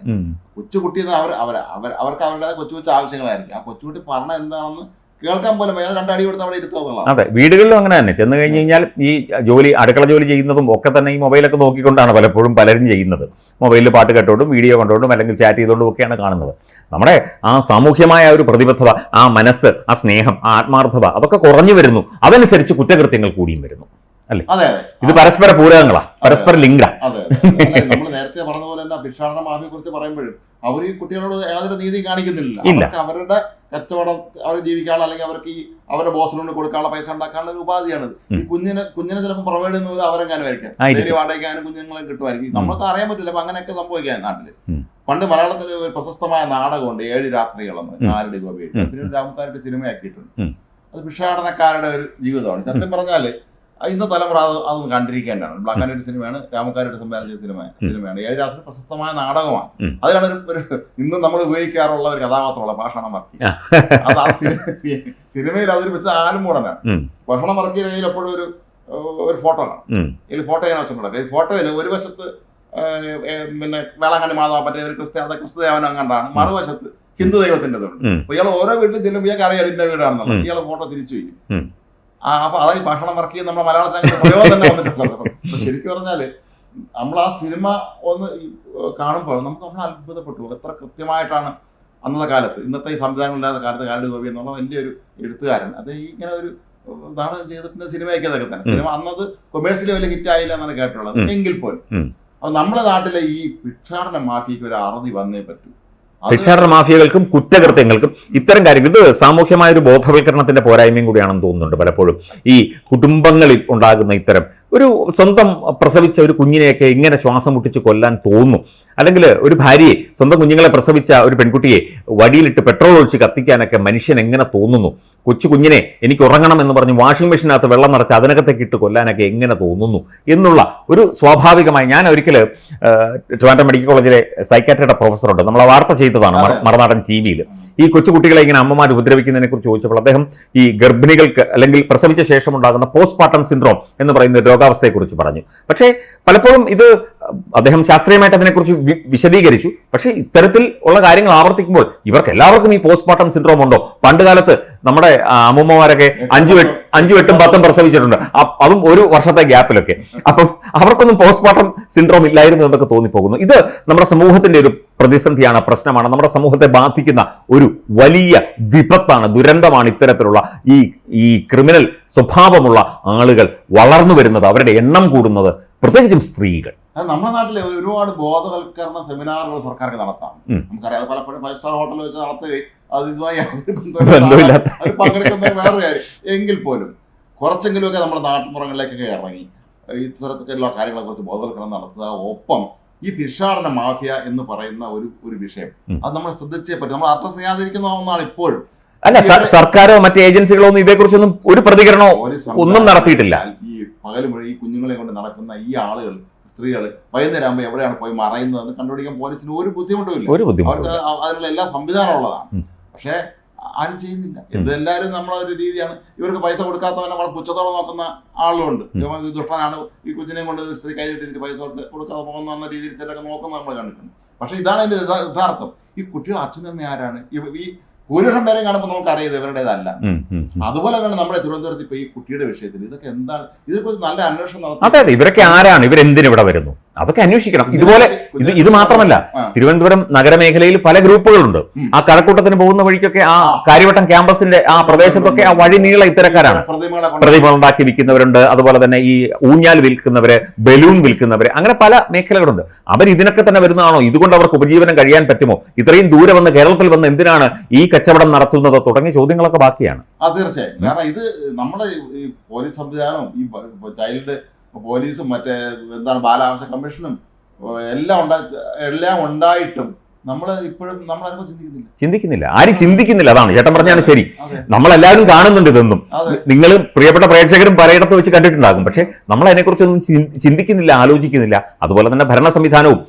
കൊച്ചു കൊച്ചുകുട്ടി അവർ അവർ അവർ അവർക്ക് അവരുടെ കൊച്ചു കൊച്ചു ആവശ്യങ്ങളായിരിക്കും. ആ കൊച്ചുകുട്ടി പറഞ്ഞ എന്താണെന്ന് കേൾക്കാൻ പോലും വയ്യാതെ രണ്ടടി കൊടുത്ത് അവിടെ ഇരുത്തുക അതെ വീടുകളിലും അങ്ങനെ തന്നെ. ചെന്ന് കഴിഞ്ഞ് കഴിഞ്ഞാൽ ഈ ജോലി അടുക്കള ജോലി ചെയ്യുന്നതും ഒക്കെ തന്നെ ഈ മൊബൈലൊക്കെ നോക്കിക്കൊണ്ടാണ് പലപ്പോഴും പലരും ചെയ്യുന്നത്. മൊബൈലിൽ പാട്ട് കേട്ടോണ്ടും വീഡിയോ കണ്ടോണ്ടും അല്ലെങ്കിൽ ചാറ്റ് ചെയ്തുകൊണ്ടും ഒക്കെയാണ് കാണുന്നത്. നമ്മുടെ ആ സാമൂഹ്യമായ ഒരു പ്രതിബദ്ധത ആ മനസ്സ് ആ സ്നേഹം ആ ആത്മാർത്ഥത അതൊക്കെ കുറഞ്ഞു വരുന്നു. അതനുസരിച്ച് കുറ്റകൃത്യങ്ങൾ കൂടിയും വരുന്നു. അതെ അതെ. ഇത് പരസ്പര പൂരകങ്ങളാ പരസ്പര ലിംഗ. അതെ നമ്മൾ നേരത്തെ പറഞ്ഞ പോലെ തന്നെ ഭിക്ഷാടന മാഫിയെ കുറിച്ച് പറയുമ്പോഴും അവർ ഈ കുട്ടികളോട് യാതൊരു നീതി കാണിക്കുന്നില്ല. അവർക്ക് അവരുടെ കച്ചവടം അവർ ജീവിക്കാനുള്ള അല്ലെങ്കിൽ അവർക്ക് ഈ അവരുടെ ബോസിനോട് കൊടുക്കാനുള്ള പൈസ ഉണ്ടാക്കാനുള്ള ഒരു ഉപാധിയാണ് ഈ കുഞ്ഞിന് കുഞ്ഞിനെ ചിലപ്പോൾ പ്രൊവൈഡ് ചെയ്യുന്നത് അവരെങ്ങാനും ആയിരിക്കും ആയിരിക്കും. ഡെയിലി വാടകയ്ക്കാനും കുഞ്ഞുങ്ങളെ കിട്ടുമായിരിക്കും. നമ്മൾക്ക് അറിയാൻ പറ്റില്ല. അപ്പൊ അങ്ങനെയൊക്കെ സംഭവിക്കാൻ നാട്ടിൽ. പണ്ട് മലയാളത്തിൽ ഒരു പ്രശസ്തമായ നാടകമുണ്ട് ഏഴ് രാത്രികളെന്ന്. ഉം. ഗോപി പിന്നെ രാമക്കാരുടെ സിനിമയാക്കിയിട്ടുണ്ട്. അത് ഭിക്ഷാടനക്കാരുടെ ഒരു ജീവിതമാണ്. സത്യം പറഞ്ഞാൽ ഇന്ന തലമുറ അത് അതൊന്നും കണ്ടിരിക്കേണ്ടതാണ്. ബ്ലാക്ക് ആൻഡ് വൈറ്റ് സിനിമയാണ് രാമക്കാരുടെ സംവിധാനം ചെയ്ത സിനിമ സിനിമയാണ്. ഏഴ് രാത്രി പ്രശസ്തമായ നാടകമാണ്. അതിലാണ് ഒരു ഇന്ന് നമ്മൾ ഉപയോഗിക്കാറുള്ള ഒരു കഥാപാത്രമുള്ള ഭാഷണം വർക്കി. ആ. അത് ആ സിനിമയിൽ അവതരിപ്പിച്ച ആലുമൂടനാണ് ഉം. ഭക്ഷണം വർക്കിയുടെ കയ്യിൽ എപ്പോഴും ഒരു ഒരു ഫോട്ടോ കാണും. ഇതിൽ ഫോട്ടോ ഞാൻ വെച്ചിട്ടുണ്ട് ഈ ഫോട്ടോയിൽ ഒരു വശത്ത് പിന്നെ വേളാങ്കണ്ണി മാതാവ് മറ്റേ ഒരു ക്രിസ്ത്യ ക്രിസ്തുദേവനം ക്രിസ്തു കണ്ടാണ്. മറുവശത്ത് ഹിന്ദു ദൈവത്തിന്റെതുണ്ട്. ഇയാൾ ഓരോ വീട്ടിലും ചെല്ലുമ്പോൾ ഇയാൾക്ക് അറിയാം ഇന്ന വീടാണെന്നുള്ളത്. ഇയാൾ ഇയാളെ ഫോട്ടോ തിരിച്ചു വയ്ക്കും. ആ അപ്പൊ അതായത് ഭക്ഷണം വർക്ക് ചെയ്യുന്ന നമ്മുടെ മലയാളത്തിൽ പ്രയോഗം തന്നെ വന്നിട്ടുള്ളത്. ശരിക്കും പറഞ്ഞാൽ നമ്മൾ ആ സിനിമ ഒന്ന് ഈ, കാണുമ്പോൾ നമുക്ക് നമ്മൾ അത്ഭുതപ്പെട്ടു. എത്ര കൃത്യമായിട്ടാണ് അന്നത്തെ കാലത്ത് ഇന്നത്തെ ഈ സംവിധാനങ്ങളില്ലാത്ത കാലത്ത് കാലടി ഗോപി എന്നുള്ള വലിയൊരു എഴുത്തുകാരൻ. അത് ഈ ഇങ്ങനെ ഒരു ഇതാണ് ചെയ്ത് പിന്നെ സിനിമയൊക്കെ അതൊക്കെ തന്നെ. സിനിമ അന്നത് കൊമേഴ്സ്യലി വലിയ ഹിറ്റ് ആയില്ല എന്നാണ് കേട്ടുള്ളത്. എങ്കിൽ പോലും. അപ്പൊ നമ്മുടെ നാട്ടിലെ ഈ ഭിക്ഷാടന മാഫിയക്ക് ഒരു അറുതി വന്നേ പറ്റൂ. ഭിക്ഷാടന മാഫിയകൾക്കും കുറ്റകൃത്യങ്ങൾക്കും ഇത്തരം കാര്യങ്ങൾ ഇത് സാമൂഹ്യമായ ഒരു ബോധവൽക്കരണത്തിന്റെ പോരായ്മയും കൂടിയാണെന്ന് തോന്നുന്നുണ്ട് പലപ്പോഴും. ഈ കുടുംബങ്ങളിൽ ഉണ്ടാകുന്ന ഇത്തരം ഒരു സ്വന്തം പ്രസവിച്ച ഒരു കുഞ്ഞിനെയൊക്കെ ഇങ്ങനെ ശ്വാസം മുട്ടിച്ച് കൊല്ലാൻ തോന്നും. അല്ലെങ്കിൽ ഒരു ഭാര്യയെ സ്വന്തം കുഞ്ഞുങ്ങളെ പ്രസവിച്ച ഒരു പെൺകുട്ടിയെ വടിയിലിട്ട് പെട്രോൾ ഒഴിച്ച് കത്തിക്കാനൊക്കെ മനുഷ്യൻ എങ്ങനെ തോന്നുന്നു? കൊച്ചു കുഞ്ഞിനെ എനിക്ക് ഉറങ്ങണം എന്ന് പറഞ്ഞ് വാഷിംഗ് മെഷീനകത്ത് വെള്ളം നിറച്ച് അതിനകത്തേക്ക് ഇട്ട് കൊല്ലാനൊക്കെ എങ്ങനെ തോന്നുന്നു? എന്നുള്ള ഒരു സ്വാഭാവികമായി ഞാൻ ഒരിക്കൽ ട്രിവാൻഡ്രം മെഡിക്കൽ കോളേജിലെ സൈക്കാട്രിയുടെ പ്രൊഫസറുണ്ട് നമ്മൾ വാർത്ത ചെയ്തതാണ് മറനാടൻ ടി വിയിൽ. ഈ കൊച്ചു കുട്ടികളെ ഇങ്ങനെ അമ്മമാർ ഉപദ്രവിക്കുന്നതിനെ കുറിച്ച് ചോദിച്ചപ്പോൾ അദ്ദേഹം ഈ ഗർഭിണികൾക്ക് അല്ലെങ്കിൽ പ്രസവിച്ച ശേഷം ഉണ്ടാകുന്ന പോസ്റ്റ്മോർട്ടം സിൻഡ്രോം എന്ന് പറയുന്ന രോഗാവസ്ഥയെക്കുറിച്ച് പറഞ്ഞു. പക്ഷേ പലപ്പോഴും ഇത് അദ്ദേഹം ശാസ്ത്രീയമായിട്ട് അതിനെക്കുറിച്ച് വിശദീകരിച്ചു. പക്ഷേ ഇത്തരത്തിൽ ഉള്ള കാര്യങ്ങൾ ആവർത്തിക്കുമ്പോൾ ഇവർക്ക് എല്ലാവർക്കും ഈ പോസ്റ്റ്മോർട്ടം സിൻഡ്രോം ഉണ്ടോ? പണ്ട് കാലത്ത് നമ്മുടെ അമ്മൂമ്മമാരൊക്കെ അഞ്ചു അഞ്ചു എട്ടും പത്തും പ്രസവിച്ചിട്ടുണ്ട്. അതും ഒരു വർഷത്തെ ഗ്യാപ്പിലൊക്കെ. അപ്പം അവർക്കൊന്നും പോസ്റ്റ്മോർട്ടം സിൻഡ്രോം ഇല്ലായിരുന്നു എന്നൊക്കെ തോന്നിപ്പോകുന്നു. ഇത് നമ്മുടെ സമൂഹത്തിന്റെ ഒരു പ്രതിസന്ധിയാണ് പ്രശ്നമാണ്. നമ്മുടെ സമൂഹത്തെ ബാധിക്കുന്ന ഒരു വലിയ വിപത്താണ് ദുരന്തമാണ് ഇത്തരത്തിലുള്ള ഈ ഈ ക്രിമിനൽ സ്വഭാവമുള്ള ആളുകൾ വളർന്നു വരുന്നത്. അവരുടെ എണ്ണം കൂടുന്നത്. പ്രത്യേകിച്ചും സ്ത്രീകൾ. അത് നമ്മുടെ നാട്ടിലെ ഒരുപാട് ബോധവൽക്കരണ സെമിനാറുകൾ സർക്കാർക്ക് നടത്താം. നമുക്കറിയാം അത് പലപ്പോഴും ഫൈവ് സ്റ്റാർ ഹോട്ടലിൽ വെച്ച് നടത്തുകയും അത് ഇതുമായി ബന്ധമില്ലാത്ത അത് പങ്കെടുക്കുന്ന വേറെ കാര്യം. എങ്കിൽ പോലും കുറച്ചെങ്കിലുമൊക്കെ നമ്മുടെ നാട്ടുപുറങ്ങളിലേക്കൊക്കെ ഇറങ്ങി ഇത്തരത്തിലുള്ള കാര്യങ്ങളെ കുറിച്ച് ബോധവൽക്കരണം നടത്തുക. ഒപ്പം ഈ ഭിക്ഷാടന മാഫിയ എന്ന് പറയുന്ന ഒരു ഒരു വിഷയം. അത് നമ്മൾ ശ്രദ്ധിച്ചേ പറ്റും. നമ്മൾ അഡ്രസ് ചെയ്യാതിരിക്കുന്ന ഒന്നാണ് ഇപ്പോഴും അല്ല സർക്കാരോ മറ്റ് ഏജൻസികളോ ഒന്നും ഇതേക്കുറിച്ചൊന്നും ഒരു പ്രതികരണമോ ഒന്നും നടത്തിയിട്ടില്ല. ഈ പകലും ഈ കുഞ്ഞുങ്ങളെ കൊണ്ട് നടക്കുന്ന ഈ ആളുകൾ സ്ത്രീകൾ വൈകുന്നേരം ആകുമ്പോൾ എവിടെയാണ് പോയി മറയുന്നതെന്ന് കണ്ടുപിടിക്കാൻ പോലീസിന് ഒരു ബുദ്ധിമുട്ടും ഇല്ല. അവർക്ക് അതിനുള്ള എല്ലാ സംവിധാനം ഉള്ളതാണ്. പക്ഷെ ആരും ചെയ്യുന്നില്ല. ഇതെല്ലാവരും നമ്മളെ ഒരു രീതിയാണ്. ഇവർക്ക് പൈസ കൊടുക്കാത്തവനെ നമ്മൾ പുച്ഛത്തോടെ നോക്കുന്ന ആളുകളുണ്ട്. ദുഷ്ടനാണ്. ഈ കുഞ്ഞിനെയും കൊണ്ട് സ്ത്രീ കൈ കിട്ടിയിട്ട് പൈസ കൊടുത്ത് കൊടുക്കാതെ പോകുന്ന എന്ന രീതിയിൽ ചിലരൊക്കെ നോക്കുന്ന നമ്മൾ കണ്ടിട്ടുണ്ട്. പക്ഷേ ഇതാണ് അതിന്റെ യഥാ- യഥാർത്ഥം. ഈ കുട്ടികൾ അച്ഛനമ്മ ആരാണ് ഈ ഭൂരിപക്ഷം പേരെയും കാണുമ്പോൾ നമുക്ക് അറിയാം ഇവരുടേതല്ല. അതുപോലെ തന്നെ നമ്മുടെ തിരുവനന്തപുരത്ത് ഇപ്പൊ ഈ കുട്ടിയുടെ വിഷയത്തിൽ ഇതൊക്കെ എന്താണ് ഇതിനെക്കുറിച്ച് നല്ല അന്വേഷണം നടത്തി അതെ അതെ. ഇവരൊക്കെ ആരാണ്? ഇവരെന്തിന് ഇവിടെ വരുന്നു? അതൊക്കെ അന്വേഷിക്കണം. ഇതുപോലെ ഇത് ഇത് മാത്രമല്ല തിരുവനന്തപുരം നഗരമേഖലയിൽ പല ഗ്രൂപ്പുകളുണ്ട്. ആ കഴക്കൂട്ടത്തിന് പോകുന്ന വഴിക്കൊക്കെ ആ കാര്യവട്ടം ക്യാമ്പസിന്റെ ആ പ്രദേശത്തൊക്കെ ആ വഴി നീള ഇത്തരക്കാരാണ്. പ്രതിമകളെ കൊണ്ട് പ്രതിമ ഉണ്ടാക്കി വിൽക്കുന്നവരുണ്ട്. അതുപോലെ തന്നെ ഈ ഊഞ്ഞാൽ വിൽക്കുന്നവര് ബലൂൺ വിൽക്കുന്നവര് അങ്ങനെ പല മേഖലകളുണ്ട്. അവർ ഇതിനൊക്കെ തന്നെ വരുന്നതാണോ? ഇതുകൊണ്ട് അവർക്ക് ഉപജീവനം കഴിയാൻ പറ്റുമോ? ഇത്രയും ദൂരെ വന്ന് കേരളത്തിൽ വന്ന് എന്തിനാണ് ഈ കച്ചവടം നടത്തുന്നത് തുടങ്ങിയ ചോദ്യങ്ങളൊക്കെ ബാക്കിയാണ്. ആ തീർച്ചയായും. കാരണം ഇത് നമ്മുടെ ഈ പോലീസ് സംവിധാനവും ഈ ചൈൽഡ് പോലീസും മറ്റേ എന്താണ് ബാലാവകാശ കമ്മീഷനും എല്ലാം ഉണ്ടാ എല്ലാം ഉണ്ടായിട്ടും നമ്മൾ ഇപ്പോഴും നമ്മൾ അതിനെ ചിന്തിക്കുന്നില്ല. ചിന്തിക്കുന്നില്ല. ആരും ചിന്തിക്കുന്നില്ല. അതാണ് ചേട്ടൻ പറഞ്ഞാണ് ശരി. നമ്മളെല്ലാവരും കാണുന്നുണ്ട് ഇതൊന്നും. നിങ്ങൾ പ്രിയപ്പെട്ട പ്രേക്ഷകരും പലയിടത്ത് വെച്ച് കണ്ടിട്ടുണ്ടാകും. പക്ഷേ നമ്മൾ അതിനെക്കുറിച്ചൊന്നും ചിന്തിക്കുന്നില്ല ആലോചിക്കുന്നില്ല. അതുപോലെ തന്നെ ഭരണ സംവിധാനവും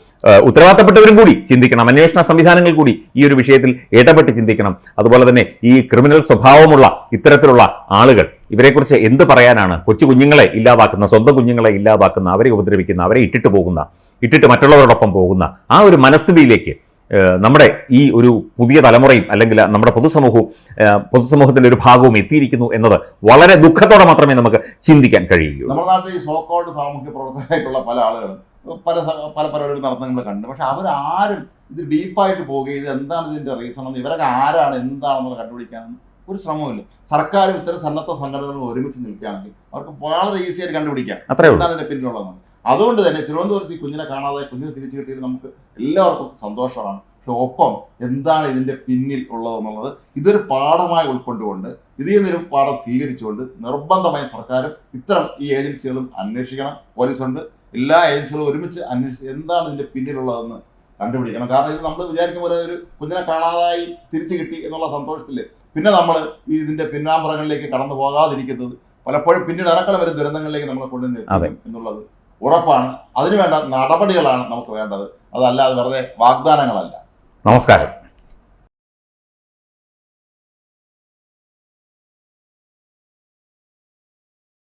ഉത്തരവാദിത്തപ്പെട്ടവരും കൂടി ചിന്തിക്കണം. അന്വേഷണ സംവിധാനങ്ങൾ കൂടി ഈ ഒരു വിഷയത്തിൽ ഇടപെട്ട് ചിന്തിക്കണം. അതുപോലെ തന്നെ ഈ ക്രിമിനൽ സ്വഭാവമുള്ള ഇത്തരത്തിലുള്ള ആളുകൾ ഇവരെക്കുറിച്ച് എന്ത് പറയാനാണ്? കൊച്ചു കുഞ്ഞുങ്ങളെ ഇല്ലാതാക്കുന്ന സ്വന്തം കുഞ്ഞുങ്ങളെ ഇല്ലാതാക്കുന്ന അവരെ ഉപദ്രവിക്കുന്ന അവരെ ഇട്ടിട്ട് പോകുന്ന ഇട്ടിട്ട് മറ്റുള്ളവരോടൊപ്പം പോകുന്ന ആ ഒരു മനസ്ഥിതിയിലേക്ക് നമ്മുടെ ഈ ഒരു പുതിയ തലമുറയും അല്ലെങ്കിൽ നമ്മുടെ പൊതുസമൂഹവും പൊതുസമൂഹത്തിന്റെ ഒരു ഭാഗവും എത്തിയിരിക്കുന്നു എന്നത് വളരെ ദുഃഖത്തോടെ മാത്രമേ നമുക്ക് ചിന്തിക്കാൻ കഴിയുകയുള്ളൂ. നമ്മുടെ നാട്ടിൽ ഈ സോക്കോൾഡ് സാമൂഹ്യ പ്രവർത്തകരായിട്ടുള്ള പല ആളുകളും പല പല പല പരിപാടികൾ നടത്തങ്ങൾ കണ്ടു പക്ഷെ അവരാരും ഇത് ഡീപ്പായിട്ട് പോവുകയും ഇത് എന്താണ് ഇതിന്റെ റീസൺ എന്ന് ഇവരൊക്കെ ആരാണ് എന്താണെന്ന് കണ്ടുപിടിക്കാൻ ഒരു ശ്രമമില്ല സർക്കാരും ഇത്തരം സന്നദ്ധ സംഘടനകളും ഒരുമിച്ച് നിൽക്കുകയാണെങ്കിൽ അവർക്ക് വളരെ ഈസിയായിട്ട് കണ്ടുപിടിക്കാം. അത്രേ എന്താണ് ഇതിന്റെ പിന്നിലുള്ളതെന്ന്. അതുകൊണ്ട് തന്നെ തിരുവനന്തപുരത്ത് ഈ കുഞ്ഞിനെ കാണാതെ കുഞ്ഞിനെ തിരിച്ചു കിട്ടിയത് നമുക്ക് എല്ലാവർക്കും സന്തോഷമാണ്. പക്ഷെ ഒപ്പം എന്താണ് ഇതിന്റെ പിന്നിൽ ഉള്ളതെന്നുള്ളത് ഇതൊരു പാഠമായി ഉൾക്കൊണ്ടുകൊണ്ട് ഇതിൽ നിന്നൊരു പാഠം സ്വീകരിച്ചുകൊണ്ട് നിർബന്ധമായും സർക്കാരും ഇത്തരം ഈ ഏജൻസികളും അന്വേഷിക്കണം. പോലീസുണ്ട്. എല്ലാ ഏജൻസികളും ഒരുമിച്ച് അന്വേഷിച്ച് എന്താണ് ഇതിന്റെ പിന്നിലുള്ളതെന്ന് കണ്ടുപിടിക്കണം. കാരണം ഇത് നമ്മൾ വിചാരിക്കും പോലെ ഒരു കുഞ്ഞിനെ കാണാതായി തിരിച്ചു കിട്ടി എന്നുള്ള സന്തോഷത്തിൽ പിന്നെ നമ്മൾ ഈ ഇതിന്റെ പിന്നാമ്പുറങ്ങളിലേക്ക് കടന്നു പോകാതിരിക്കുന്നത് പലപ്പോഴും പിന്നീട് അനക്കള വരെ ദുരന്തങ്ങളിലേക്ക് നമ്മളെ കൊണ്ടുവന്ന് അതെ. എന്നുള്ളത് ഉറപ്പാണ്. അതിനുവേണ്ട നടപടികളാണ് നമുക്ക് വേണ്ടത്. അതല്ലാതെ വെറുതെ വാഗ്ദാനങ്ങളല്ല. നമസ്കാരം.